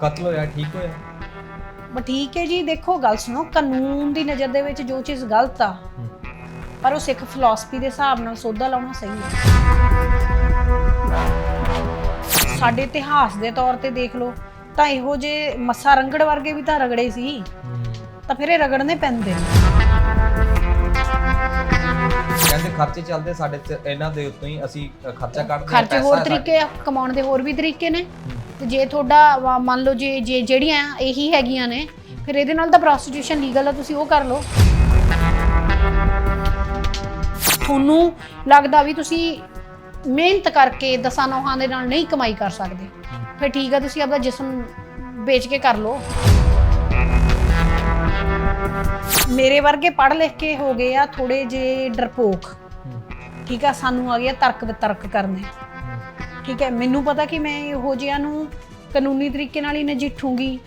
ਕਤਲ ਹੋਇਆ ਠੀਕ ਹੋਇਆ? ਬਟ ਠੀਕ ਹੈ ਜੀ ਦੇਖੋ ਗੱਲ ਸੁਣੋ ਕਾਨੂੰਨ ਦੀ ਨਜ਼ਰ ਦੇ ਵਿੱਚ ਜੋ ਚੀਜ਼ ਗਲਤ ਆ ਹੂੰ। ਪਰ ਉਹ ਸਿੱਖ ਫਿਲਾਸਫੀ ਦੇ ਹਿਸਾਬ ਨਾਲ ਸੋਧਾ ਲਾਉਣਾ ਸਹੀ ਹੈ। ਸਾਡੇ ਇਤਿਹਾਸ ਦੇ ਤੌਰ ਤੇ ਦੇਖ ਲਓ ਤਾਂ ਇਹੋ ਜੇ ਮੱਸਾ ਰੰਗੜ ਵਰਗੇ ਵੀ ਤਾਂ ਰਗੜੇ ਸੀ ਤਾਂ ਫਿਰ ਇਹ ਰਗੜਨੇ ਪੈਂਦੇ। ਨੇ ਕਹਿੰਦੇ ਖਰਚੇ ਚੱਲਦੇ ਸਾਡੇ ਤੇ ਇਹਨਾਂ ਦੇ ਉੱਤੋਂ ਹੀ ਅਸੀਂ ਅ, ਖਰਚਾ ਕੱਢਦੇ ਹਾਂ, ਖਰਚੇ ਪੈਸਾ ਹੋਰ ਤਰੀਕੇ ਆ ਕਮਾਉਣ ਦੇ ਹੋਰ ਵੀ ਤਰੀਕੇ ਨੇ। ਹੂੰ। ਤੇ ਜੇ ਤੁਹਾਡਾ, ਵਾ- ਮੰਨ ਲਓ ਜੇ ਜੇ ਜਿਹੜੀਆਂ ਇਹੀ ਹੈਗੀਆਂ ਨੇ, ਫਿਰ ਇਹਦੇ ਨਾਲ ਤਾਂ ਪ੍ਰੋਸਟੀਟਿਊਸ਼ਨ ਲੀਗਲ ਆ, ਤੁਸੀਂ ਉਹ ਕਰ ਲਓ। ਤੁਹਾਨੂੰ ਲੱਗਦਾ ਵੀ ਤੁਸੀਂ ਮਿਹਨਤ ਕਰਕੇ ਦਸਾਂ ਨੌਹਾਂ ਦੇ ਨਾਲ ਨਹੀਂ ਕਮਾਈ ਕਰ ਸਕਦੇ। ਫਿਰ ਠੀਕ ਆ, ਤੁਸੀਂ ਆਪਦਾ ਜਿਸਮ ਵੇਚ ਕੇ ਕਰ ਲਓ। ਮੇਰੇ ਵਰਗੇ ਪੜ੍ਹ ਲਿਖ ਕੇ ਹੋ ਗਏ ਆ ਥੋੜੇ ਜੇ ਡਰਪੋਕ। ਠੀਕ ਆ, ਸਾਨੂੰ ਆ ਗਿਆ ਤਰਕ ਵਿਤਰਕ ਕਰਨੇ। ਠੀਕ ਹੈ ਮੈਨੂੰ ਪਤਾ ਕਿ ਮੈਂ ਇਹੋ ਜਿਹਿਆਂ ਨੂੰ ਕਾਨੂੰਨੀ ਤਰੀਕੇ ਨਾਲ ਹੀ ਨਜਿੱਠੂਗੀ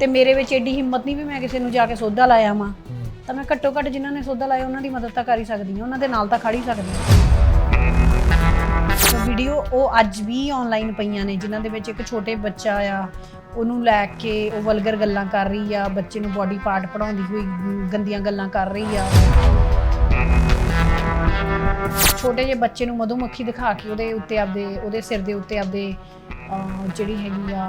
ਤੇ ਮੇਰੇ ਵਿੱਚ ਐਡੀ ਹਿੰਮਤ ਨਹੀਂ ਵੀ ਮੈਂ ਕਿਸੇ ਨੂੰ ਜਾ ਕੇ ਸੋਧਾ ਲਾਇਆ ਹੂੰ। ਤਾਂ ਮੈਂ ਘੱਟੋ ਘੱਟ ਜਿਨ੍ਹਾਂ ਨੇ ਸੋਧਾ ਲਾਇਆ ਉਹਨਾਂ ਦੀ ਮਦਦ ਤਾਂ ਕਰ ਹੀ ਸਕਦੀ ਹਾਂ ਉਹਨਾਂ ਦੇ ਨਾਲ ਤਾਂ ਖੜ ਸਕਦੀ ਹਾਂ। ਵੀਡੀਓ ਉਹ ਅੱਜ ਵੀ ਆਨਲਾਈਨ ਪਈਆਂ ਨੇ ਜਿਨ੍ਹਾਂ ਦੇ ਵਿੱਚ ਇੱਕ ਛੋਟੇ ਬੱਚਾ ਆ ਉਹਨੂੰ ਲੈ ਕੇ ਉਹ ਵਲਗਰ ਗੱਲਾਂ ਕਰ ਰਹੀ ਆ ਬੱਚੇ ਨੂੰ ਬਾਡੀ ਪਾਰਟ ਪੜਾਉਂਦੀ ਹੋਈ ਗੰਦੀਆਂ ਗੱਲਾਂ ਕਰ ਰਹੀ ਆ। ਛੋਟੇ ਜਿਹੇ ਬੱਚੇ ਨੂੰ ਮਧੂਮੱਖੀ ਦਿਖਾ ਕੇ ਉਹਦੇ ਉੱਤੇ ਆਪਦੇ ਉਹਦੇ ਸਿਰ ਦੇ ਉੱਤੇ ਆਪਦੇ ਜਿਹੜੀ ਹੈਗੀ ਆ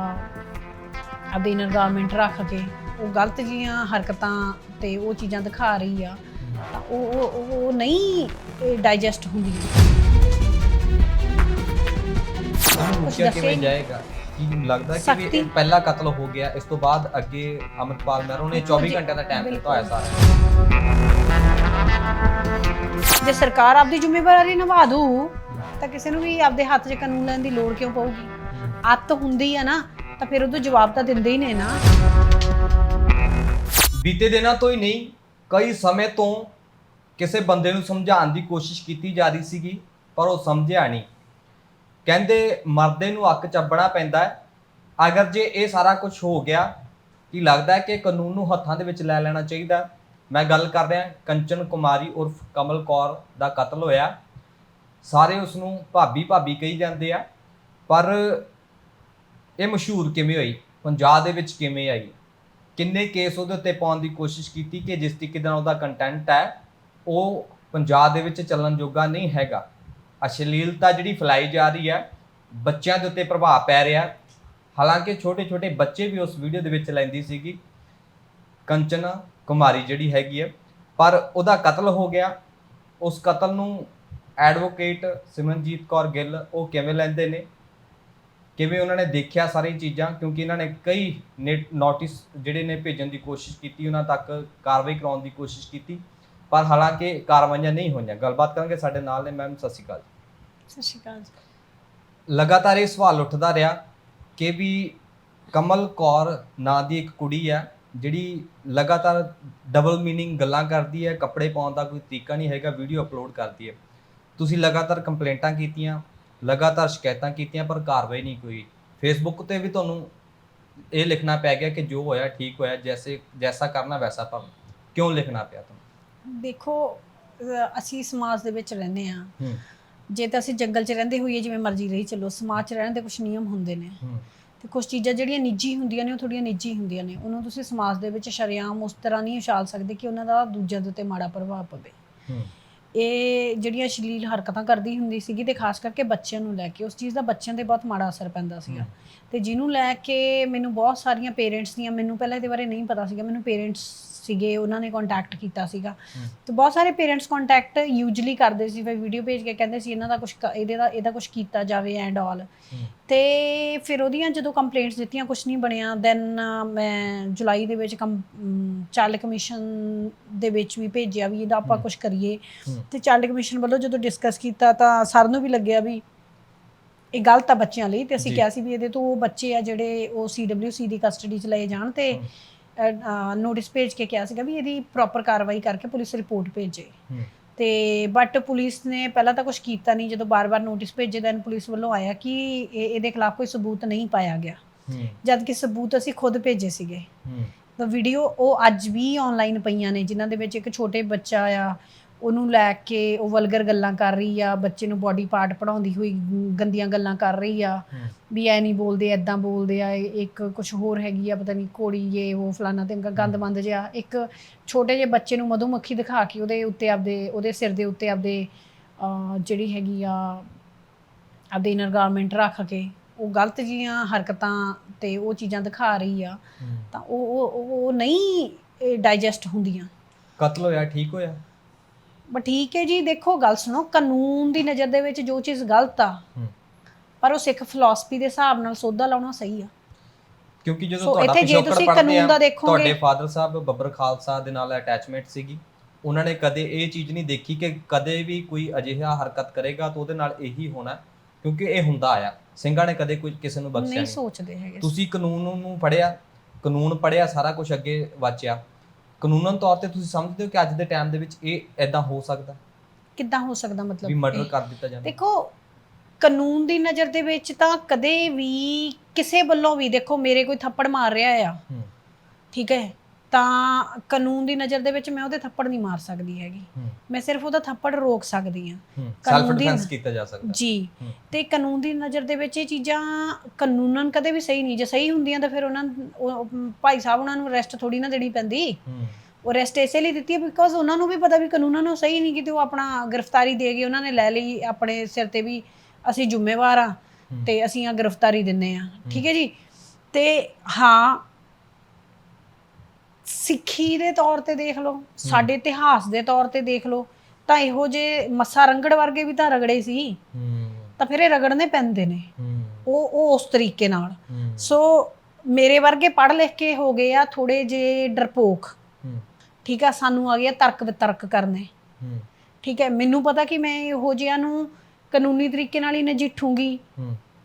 ਆਪਦੇ ਇਨਰ ਗਾਰਮੈਂਟ ਰੱਖ ਕੇ ਉਹ ਗਲਤ ਜੀਆਂ ਹਰਕਤਾਂ ਤੇ ਉਹ ਚੀਜ਼ਾਂ ਦਿਖਾ ਰਹੀ ਆ ਤਾਂ ਉਹ ਉਹ- ਉਹ ਨਹੀਂ ਡਾਈਜੈਸਟ ਹੁੰਦੀ। ਮੁੱਕਿਆ ਕਿਵੇਂ। ਜਾਏਗਾ? ਕੀ ਲੱਗਦਾ ਕਿ ਵੀ ਪਹਿਲਾ ਕਤਲ ਹੋ ਗਿਆ ਇਸ ਤੋਂ ਬਾਅਦ ਅੱਗੇ ਅਮਰਪਾਲ ਮਹਿਰੋ ਨੇ 24 ਘੰਟੇ ਦਾ ਟਾਈਮ ਦਿੱਤਾ ਹੋਇਆ। ਸਾਰਾ ਜੇ ਸਰਕਾਰ ਆਪਦੀ ਜ਼ਿੰਮੇਵਾਰੀ ਨਿਭਾ ਦੂ, ਤਾਂ ਕਿਸੇ ਨੂੰ ਵੀ ਆਪਦੇ ਹੱਥ 'ਚ ਕਾਨੂੰਨ ਲੈਣ ਦੀ ਲੋੜ ਕਿਉਂ ਪਊਗੀ? ਅੱਤ ਹੁੰਦੀ ਆ ਨਾ, ਤਾਂ ਫਿਰ ਉਹਦਾ ਜਵਾਬ ਤਾਂ ਦਿੰਦੇ ਹੀ ਨੇ ਨਾ। ਬੀਤੇ ਦਿਨਾਂ ਤੋਂ ਹੀ ਨਹੀਂ, ਕਈ ਸਮੇਂ ਤੋਂ ਕਿਸੇ ਬੰਦੇ ਨੂੰ ਸਮਝਾਉਣ ਦੀ ਕੋਸ਼ਿਸ਼ ਕੀਤੀ ਜਾ ਰਹੀ ਸੀਗੀ, ਪਰ ਉਹ ਸਮਝਿਆ ਨਹੀਂ। ਕਹਿੰਦੇ ਮਰਦੇ ਨੂੰ ਅੱਕ ਚੱਬਣਾ ਪੈਂਦਾ ਹੈ। ਅਗਰ ਜੇ ਇਹ ਸਾਰਾ ਕੁਝ ਹੋ ਗਿਆ, ਕਿ ਲੱਗਦਾ ਹੈ ਕਿ ਕਾਨੂੰਨ ਨੂੰ ਹੱਥਾਂ ਦੇ ਵਿੱਚ ਲੈ ਲੈਣਾ ਚਾਹੀਦਾ ਮੈਂ ਗੱਲ ਕਰ ਰਿਹਾ ਕੰਚਨ ਕੁਮਾਰੀ ਉਰਫ ਕਮਲ ਕੌਰ ਦਾ ਕਤਲ ਹੋਇਆ। ਸਾਰੇ ਉਸ ਨੂੰ ਭਾਬੀ ਭਾਬੀ ਕਹੀ ਜਾਂਦੇ ਆ, ਪਰ ਇਹ ਮਸ਼ਹੂਰ ਕਿਵੇਂ ਹੋਈ? ਪੰਜਾਬ ਦੇ ਵਿੱਚ ਕਿਵੇਂ ਆਈ? ਕਿੰਨੇ ਕੇਸ ਉਹਦੇ ਉੱਤੇ ਪਾਉਣ ਦੀ ਕੋਸ਼ਿਸ਼ ਕੀਤੀ ਕਿ ਜਿਸ ਤਰੀਕੇ ਨਾਲ ਉਹਦਾ ਕੰਟੈਂਟ ਹੈ, ਉਹ ਪੰਜਾਬ ਦੇ ਵਿੱਚ ਚੱਲਣ ਜੋਗਾ ਨਹੀਂ ਹੈਗਾ। ਅਸ਼ਲੀਲਤਾ ਜਿਹੜੀ ਫੈਲਾਈ ਜਾ ਰਹੀ ਹੈ, ਬੱਚਿਆਂ ਦੇ ਉੱਤੇ ਪ੍ਰਭਾਵ ਪੈ ਰਿਹਾ। ਹਾਲਾਂਕਿ ਛੋਟੇ ਛੋਟੇ ਬੱਚੇ ਵੀ ਉਸ ਵੀਡੀਓ ਦੇ ਵਿੱਚ ਲੈਂਦੀ ਸੀਗੀ। ਕੰਚਨ ਕੁਮਾਰੀ ਜਿਹੜੀ ਹੈਗੀ ਹੈ ਪਰ ਉਹਦਾ ਕਤਲ ਹੋ ਗਿਆ। ਉਸ ਕਤਲ ਨੂੰ ਐਡਵੋਕੇਟ ਸਿਮਰਨਜੀਤ ਕੌਰ ਗਿੱਲ ਉਹ ਕਿਵੇਂ ਲੈਂਦੇ ਨੇ? ਕਿਵੇਂ ਉਹਨਾਂ ਨੇ ਦੇਖਿਆ ਸਾਰੀ ਚੀਜ਼ਾਂ? ਕਿਉਂਕਿ ਇਹਨਾਂ ਨੇ ਕਈ ਨੋਟਿਸ ਜਿਹੜੇ ਨੇ ਭੇਜਣ ਦੀ ਕੋਸ਼ਿਸ਼ ਕੀਤੀ ਉਹਨਾਂ ਤੱਕ ਕਾਰਵਾਈ ਕਰਾਉਣ ਦੀ ਕੋਸ਼ਿਸ਼ ਕੀਤੀ। ਪਰ ਹਾਲਾਂਕਿ ਕਾਰਵਾਈਆਂ ਨਹੀਂ ਹੋਈਆਂ। ਗੱਲਬਾਤ ਕਰਾਂਗੇ ਸਾਡੇ ਨਾਲ ਨੇ ਮੈਮ। ਸਤਿ ਸ਼੍ਰੀ ਅਕਾਲ ਸਤਿ ਸ਼੍ਰੀ ਅਕਾਲ ਲਗਾਤਾਰ ਇਹ ਸਵਾਲ ਉੱਠਦਾ ਰਿਹਾ ਕਿ ਵੀ ਕਮਲ ਕੌਰ ਨਾਂ ਦੀ ਇੱਕ ਕੁੜੀ ਹੈ ਜਿਹੜੀ ਲਗਾਤਾਰ ਡਬਲ ਮੀਨਿੰਗ ਗੱਲਾਂ ਕਰਦੀ ਹੈ ਕੱਪੜੇ ਪਾਉਣ ਦਾ ਕੋਈ ਤਰੀਕਾ ਨਹੀਂ ਹੈਗਾ ਵੀਡੀਓ ਅਪਲੋਡ ਕਰਦੀ ਹੈ। ਤੁਸੀਂ ਲਗਾਤਾਰ ਕੰਪਲੇਂਟਾਂ ਕੀਤੀਆਂ ਲਗਾਤਾਰ ਸ਼ਿਕਾਇਤਾਂ ਕੀਤੀਆਂ ਪਰ ਕਾਰਵਾਈ ਨਹੀਂ ਕੋਈ ਫੇਸਬੁੱਕ ਤੇ ਵੀ ਤੁਹਾਨੂੰ ਇਹ ਲਿਖਣਾ ਪੈ ਗਿਆ ਕਿ ਜੋ ਹੋਇਆ ਠੀਕ ਹੋਇਆ ਜੈਸੇ ਜੈਸਾ ਕਰਨਾ ਵੈਸਾ ਭਰਨਾ ਕਿਉਂ ਲਿਖਣਾ ਪਿਆ ਤੁਹਾਨੂੰ? ਦੇਖੋ ਅਸੀਂ ਸਮਾਜ ਦੇ ਵਿੱਚ ਰਹਿੰਦੇ ਆ ਹੂੰ। ਜੇ ਤਾਂ ਅਸੀਂ ਜੰਗਲ 'ਚ ਰਹਿੰਦੇ ਹੋਈਏ ਜਿਵੇਂ ਮਰਜ਼ੀ ਰਹੀ ਚੱਲੋ ਸਮਾਜ 'ਚ ਰਹਿਣ ਦੇ ਕੁਝ ਨਿਯਮ ਹੁੰਦੇ ਨੇ। ਤੇ ਕੁਝ ਚੀਜ਼ਾਂ ਜਿਹੜੀਆਂ ਨਿੱਜੀ ਹੁੰਦੀਆਂ ਨੇ ਉਹ ਥੋੜੀਆਂ ਨਿੱਜੀ ਹੁੰਦੀਆਂ ਨੇ। ਉਹਨੂੰ ਤੁਸੀਂ ਸਮਾਜ ਦੇ ਵਿੱਚ ਸ਼ਰੇਆਮ ਉਸ ਤਰ੍ਹਾਂ ਨਹੀਂ ਉਛਾਲ ਸਕਦੇ ਕਿ ਉਹਨਾਂ ਦਾ ਦੂਜਿਆਂ ਦੇ ਉੱਤੇ ਮਾੜਾ ਪ੍ਰਭਾਵ ਪਵੇ। ਇਹ ਜਿਹੜੀਆਂ ਅਸ਼ਲੀਲ ਹਰਕਤਾਂ ਕਰਦੀ ਹੁੰਦੀ ਸੀਗੀ ਤੇ ਖਾਸ ਕਰਕੇ ਬੱਚਿਆਂ ਨੂੰ ਲੈ ਕੇ ਉਸ ਚੀਜ਼ ਦਾ ਬੱਚਿਆਂ ਤੇ ਬਹੁਤ ਮਾੜਾ ਅਸਰ ਪੈਂਦਾ ਸੀਗਾ। ਤੇ ਜਿਹਨੂੰ ਲੈ ਕੇ ਮੈਨੂੰ ਬਹੁਤ ਸਾਰੀਆਂ ਪੇਰੈਂਟਸ ਦੀਆਂ ਮੈਨੂੰ ਪਹਿਲਾਂ ਇਹਦੇ ਬਾਰੇ ਨਹੀਂ ਪਤਾ ਸੀਗਾ ਮੈਨੂੰ ਪੇਰੈਂਟਸ ਸੀਗੇ ਉਹਨਾਂ ਨੇ ਕੰਟੈਕਟ ਕੀਤਾ ਸੀਗਾ। ਤੇ ਬਹੁਤ ਸਾਰੇ ਪੇਰੈਂਟਸ ਕੰਟੈਕਟ ਯੂਜੂਲੀ ਕਰਦੇ ਸੀ ਫਿਰ ਵੀਡੀਓ ਭੇਜ ਕੇ ਕਹਿੰਦੇ ਸੀ ਇਹਨਾਂ ਦਾ ਕੁਝ ਇਹਦੇ ਦਾ ਇਹਦਾ ਕੁਝ ਕੀਤਾ ਜਾਵੇ ਐਂਡ ਆਲ। ਤੇ ਫਿਰ ਉਹਦੀਆਂ ਜਦੋਂ ਕੰਪਲੇਂਟਸ ਦਿੱਤੀਆਂ ਕੁਝ ਨਹੀਂ ਬਣਿਆ ਦੈਨ ਮੈਂ ਜੁਲਾਈ ਦੇ ਵਿੱਚ ਚਾਈਲਡ ਕਮਿਸ਼ਨ ਦੇ ਵਿੱਚ ਵੀ ਭੇਜਿਆ ਵੀ ਇਹਦਾ ਆਪਾਂ। ਕੁਝ ਕਰੀਏ। ਤੇ ਚਾਈਲਡ ਕਮਿਸ਼ਨ ਵੱਲੋਂ ਜਦੋਂ ਡਿਸਕਸ ਕੀਤਾ ਤਾਂ ਸਰ ਨੂੰ ਵੀ ਲੱਗਿਆ ਵੀ ਇਹ ਗਲਤ ਆ ਬੱਚਿਆਂ ਲਈ ਤੇ ਅਸੀਂ। ਕਿਹਾ ਸੀ ਵੀ ਇਹਦੇ ਤੋਂ ਉਹ ਬੱਚੇ ਆ ਜਿਹੜੇ ਉਹ ਸੀਡਬਲਯੂਸੀ ਦੀ ਕਸਟਡੀ 'ਚ ਲਏ ਜਾਣ ਤੇ। ਨੋਟਿਸ ਭੇਜ ਕੇ ਕਿਹਾ ਸੀਗਾ ਵੀ ਇਹਦੀ ਪ੍ਰੋਪਰ ਕਾਰਵਾਈ ਕਰਕੇ ਪੁਲਿਸ ਰਿਪੋਰਟ ਭੇਜੇ ਤੇ ਬਟ ਪੁਲਿਸ ਨੇ ਪਹਿਲਾਂ ਤਾਂ ਕੁਝ ਕੀਤਾ ਨਹੀਂ ਜਦੋਂ ਬਾਰ-ਬਾਰ ਨੋਟਿਸ ਭੇਜੇ ਦੈਨ ਪੁਲਿਸ ਵੱਲੋਂ ਆਇਆ ਕਿ ਇਹ- ਇਹਦੇ ਖਿਲਾਫ ਕੋਈ ਸਬੂਤ ਨਹੀਂ ਪਾਇਆ ਗਿਆ। ਜਦ ਕਿ ਸਬੂਤ ਅਸੀਂ ਖੁਦ ਭੇਜੇ ਸੀਗੇ। ਤਾਂ ਵੀਡੀਓ ਉਹ ਅੱਜ ਵੀ ਆਨਲਾਈਨ ਪਈਆਂ ਨੇ ਜਿਨ੍ਹਾਂ ਦੇ ਵਿੱਚ ਇੱਕ ਛੋਟੇ ਬੱਚਾ ਆ ਉਹਨੂੰ ਲੈ ਕੇ ਉਹ ਵਲਗਰ ਗੱਲਾਂ ਕਰ ਰਹੀ ਆ ਬੱਚੇ ਨੂੰ ਬਾਡੀ ਪਾਰਟ ਪੜਾਉਂਦੀ ਹੋਈ ਗੰਦੀਆਂ ਗੱਲਾਂ ਕਰ ਰਹੀ ਆ ਵੀ ਐ ਨਹੀਂ ਬੋਲਦੇ ਐਦਾਂ ਬੋਲਦੇ ਆ ਇੱਕ ਕੁਝ ਹੋਰ ਹੈਗੀ ਆ ਪਤਾ ਨਹੀਂ ਕੋੜੀ ਇਹ ਉਹ ਫਲਾਨਾ ਤੇ ਗੰਦਮੰਦ ਜਿਹਾ ਇੱਕ ਛੋਟੇ ਜਿਹੇ ਬੱਚੇ ਨੂੰ ਮਧੂਮੱਖੀ ਦਿਖਾ ਕੇ ਉਹਦੇ ਉੱਤੇ ਆਪਦੇ ਉਹਦੇ ਸਿਰ ਦੇ ਉੱਤੇ ਆਪਦੇ ਜਿਹੜੀ ਹੈਗੀ ਆ ਆਪਦੇ ਇਨਰ ਗਾਰਮੈਂਟ ਰੱਖ ਕੇ ਉਹ ਗਲਤ ਜੀਆਂ ਹਰਕਤਾਂ ਤੇ ਉਹ ਚੀਜ਼ਾਂ ਦਿਖਾ ਰਹੀ ਆ ਤਾਂ ਉਹ ਉਹ ਨਹੀਂ ਡਾਈਜੈਸਟ ਹੁੰਦੀਆਂ। ਕਤਲ ਹੋਇਆ ਠੀਕ ਹੋਇਆ? ਬਟ ਠੀਕ ਹੈ ਜੀ ਦੇਖੋ ਗੱਲ ਸੁਣੋ ਕਾਨੂੰਨ ਦੀ ਨਜ਼ਰ ਦੇ ਵਿੱਚ ਜੋ ਚੀਜ਼ ਗਲਤ ਆ। ਪਰ ਉਹ ਸਿੱਖ ਫਿਲਾਸਫੀ ਦੇ ਹਿਸਾਬ ਨਾਲ ਸੋਧਾ ਲਾਉਣਾ ਸਹੀ ਆ। ਕਿਉਂਕਿ ਜਦੋਂ ਤੁਹਾਡਾ ਪਿਛੋਕੜ ਤੁਸੀਂ ਪੜ੍ਹਦੇ ਕਾਨੂੰਨ ਆ ਦਾ ਦੇਖੋਗੇ- ਤੁਹਾਡੇ ਫਾਦਰ ਸਾਹਿਬ ਬੱਬਰ ਖਾਲਸਾ ਦੇ ਨਾਲ ਅਟੈਚਮੈਂਟ ਸੀਗੀ। ਉਹਨਾਂ ਨੇ ਕਦੇ ਇਹ ਚੀਜ਼ ਨਹੀਂ ਦੇਖੀ ਕਿ ਕਦੇ ਵੀ ਕੋਈ ਅਜਿਹਾ ਹਰਕਤ ਕਰੇਗਾ ਤਾਂ ਉਹਦੇ ਨਾਲ ਇਹੀ ਹੋਣਾ ਕਿਉਂਕਿ ਇਹ ਹੁੰਦਾ ਆਇਆ ਸਿੰਘਾਂ ਨੇ ਕਦੇ ਕੋਈ ਕਿਸੇ ਨੂੰ ਬਖਸ਼ਿਆ ਨਹੀਂ ਸੋਚਦੇ ਹੈਗੇ। ਤੁਸੀਂ ਕਾਨੂੰਨ ਨੂੰ ਪੜਿਆ ਕਾਨੂੰਨ ਪੜਿਆ ਸਾਰਾ ਕੁਝ ਅੱਗੇ ਵਾਚਿਆ। ਕਾਨੂੰਨ ਤੌਰ ਤੇ ਤੁਸੀਂ ਸਮਝਦੇ ਹੋ ਕਿ ਅੱਜ ਦੇ ਟਾਈਮ ਦੇ ਵਿੱਚ ਇਹ ਐਦਾਂ ਹੋ ਸਕਦਾ? ਕਿੱਦਾਂ ਹੋ ਸਕਦਾ ਵੀ ਮਤਲਬ ਮਰਡਰ ਇਹ- ਕਰ ਦਿੱਤਾ ਜਾਂਦਾ? ਦੇਖੋ ਕਾਨੂੰਨ ਦੀ ਨਜ਼ਰ ਦੇ ਵਿੱਚ ਤਾਂ ਕਦੇ ਵੀ ਕਿਸੇ ਵੱਲੋਂ ਵੀ ਦੇਖੋ ਮੇਰੇ ਕੋਈ ਥੱਪੜ ਮਾਰ ਰਿਹਾ ਆ। ਹੂੰ। ਠੀਕ ਹੈ? ਤਾਂ ਕਾਨੂੰਨ ਦੀ ਨਜ਼ਰ ਦੇ ਵਿੱਚ ਮੈਂ ਉਹਦੇ ਥੱਪੜ ਨਹੀਂ ਮਾਰ ਸਕਦੀ ਹੈਗੀ। ਮੈਂ ਸਿਰਫ ਉਹਦਾ ਥੱਪੜ ਰੋਕ ਸਕਦੀ ਹਾਂ। ਸੈਲਫ ਡਿਫੈਂਸ ਕੀਤਾ ਜਾ ਸਕਦਾ। ਜੀ। ਤੇ ਕਾਨੂੰਨ ਦੀ ਨਜ਼ਰ ਦੇ ਵਿੱਚ ਇਹ ਚੀਜ਼ਾਂ ਕਾਨੂੰਨਨ ਕਦੇ ਵੀ ਸਹੀ ਨਹੀਂ ਜੇ ਸਹੀ ਹੁੰਦੀਆਂ ਤਾਂ ਫਿਰ ਉਹਨਾਂ ਭਾਈ ਸਾਹਿਬ ਉਹਨਾਂ ਨੂੰ ਅਰੈਸਟ ਥੋੜੀ ਨਾ ਦੇਣੀ ਪੈਂਦੀ। ਉਹ ਅਰੈਸਟ ਇਸੇ ਲਈ ਦਿੱਤੀ ਹੈ ਬਿਕੋਜ਼ ਉਹਨਾਂ ਨੂੰ ਵੀ ਪਤਾ ਵੀ ਕਾਨੂੰਨਾਂ ਨੂੰ ਸਹੀ ਨਹੀਂ ਕਿਤੇ ਉਹ ਆਪਣਾ ਗ੍ਰਿਫਤਾਰੀ ਦੇ ਗਏ ਉਹਨਾਂ ਨੇ ਲੈ ਲਈ ਆਪਣੇ ਸਿਰ ਤੇ ਵੀ ਅਸੀਂ ਜ਼ਿੰਮੇਵਾਰ ਆ। ਤੇ ਅਸੀਂ ਆ ਗ੍ਰਿਫਤਾਰੀ ਦਿੰਨੇ ਆ ਠੀਕ ਹੈ ਜੀ? ਤੇ ਹਾਂ ਸਿੱਖੀ ਦੇ ਤੌਰ ਤੇ ਦੇਖ ਲਓ ਸਾਡੇ ਇਤਿਹਾਸ ਦੇ ਤੌਰ ਤੇ ਦੇਖ ਲਓ ਤਾਂ ਇਹੋ ਜੇ ਮੱਸਾ ਰੰਗੜ ਵਰਗੇ ਵੀ ਤਾਂ ਰਗੜੇ ਸੀ। ਹੂੰ। ਤਾਂ ਫਿਰ ਇਹ ਰਗੜਨੇ ਪੈਂਦੇ ਨੇ। ਉਹ ਉਹ ਉਸ ਤਰੀਕੇ ਨਾਲ। ਸੋ ਮੇਰੇ ਵਰਗੇ ਪੜ੍ਹ ਲਿਖ ਕੇ ਹੋ ਗਏ ਆ ਥੋੜੇ ਜੇ ਡਰਪੋਕ। ਠੀਕ ਆ ਸਾਨੂੰ ਆ ਗਿਆ ਤਰਕ ਵਿਤਰਕ ਕਰਨੇ। ਠੀਕ ਹੈ ਮੈਨੂੰ ਪਤਾ ਕਿ ਮੈਂ ਇਹੋ ਜਿਹਿਆਂ ਨੂੰ ਕਾਨੂੰਨੀ ਤਰੀਕੇ ਨਾਲ ਹੀ ਨਜਿੱਠੂਗੀ।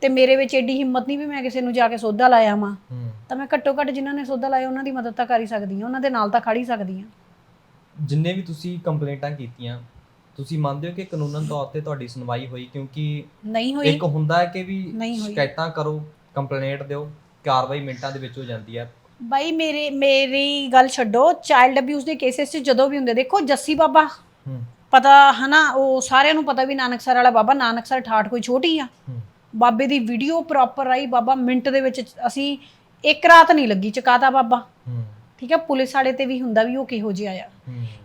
ਤੇ ਮੇਰੇ ਵਿੱਚ ਐਡੀ ਹਿੰਮਤ ਨਹੀਂ ਵੀ ਮੈਂ ਕਿਸੇ ਨੂੰ ਜਾ ਕੇ ਸੋਧਾ ਲਾਇਆ ਮਾਂ ਹੂੰ। ਤਾਂ ਮੈਂ ਘੱਟੋ ਘੱਟ ਜਿਨ੍ਹਾਂ ਨੇ ਸੋਧਾ ਲਾਇਆ ਉਹਨਾਂ ਦੀ ਮਦਦ ਤਾਂ ਕਰ ਹੀ ਸਕਦੀ ਹਾਂ ਉਹਨਾਂ ਦੇ ਨਾਲ ਤਾਂ ਖੜ ਹੀ ਸਕਦੀ ਹਾਂ। ਜਿੰਨੇ ਵੀ ਤੁਸੀਂ ਕੰਪਲੇਂਟਾਂ ਕੀਤੀਆਂ ਤੁਸੀਂ ਮੰਨਦੇ ਹੋ ਕਿ ਕਾਨੂੰਨਨ ਤੌਰ ਤੇ ਤੁਹਾਡੀ ਸੁਣਵਾਈ ਹੋਈ? ਕਿਉਂਕਿ ਨਹੀਂ ਹੋਈ। ਇੱਕ ਹੁੰਦਾ ਹੈ ਕਿ ਵੀ ਨਹੀਂ ਹੋਈ। ਸ਼ਿਕਾਇਤਾਂ ਕਰੋ ਕੰਪਲੇਂਟ ਦਿਓ ਕਾਰਵਾਈ ਮਿੰਟਾਂ ਦੇ ਵਿੱਚ ਹੋ ਜਾਂਦੀ ਹੈ। ਬਾਈ ਮੇਰੇ ਮੇਰੀ ਗੱਲ ਛੱਡੋ ਚਾਈਲਡ ਅਬਿਊਜ਼ ਦੇ ਕੇਸਿਸ 'ਚ ਜਦੋਂ ਵੀ ਹੁੰਦੇ ਦੇਖੋ ਜੱਸੀ ਬਾਬਾ। ਹੂੰ। ਪਤਾ ਹਨਾ ਉਹ ਸਾਰਿਆਂ ਨੂੰ ਪਤਾ ਵੀ ਨਾਨਕਸਰ ਵਾਲਾ ਬਾਬਾ ਨਾਨਕਸਰ ਠਾਠ ਕੋਈ ਛੋਟੀ ਆ। ਹੂੰ। ਬਾਬੇ ਦੀ ਵੀਡੀਓ ਪ੍ਰੋਪਰ ਆਈ ਬਾਬਾ ਮਿੰਟ ਦੇ ਵਿੱਚ ਅਸੀਂ ਇੱਕ ਰਾਤ ਨਹੀਂ ਲੱਗੀ ਚਕਾਤਾ ਬਾਬਾ। ਠੀਕ ਹੈ ਪੁਲਿਸ ਵਾਲੇ ਤੇ ਵੀ ਹੁੰਦਾ ਵੀ ਉਹ ਕਿਹੋ ਜਿਹਾ ਆ।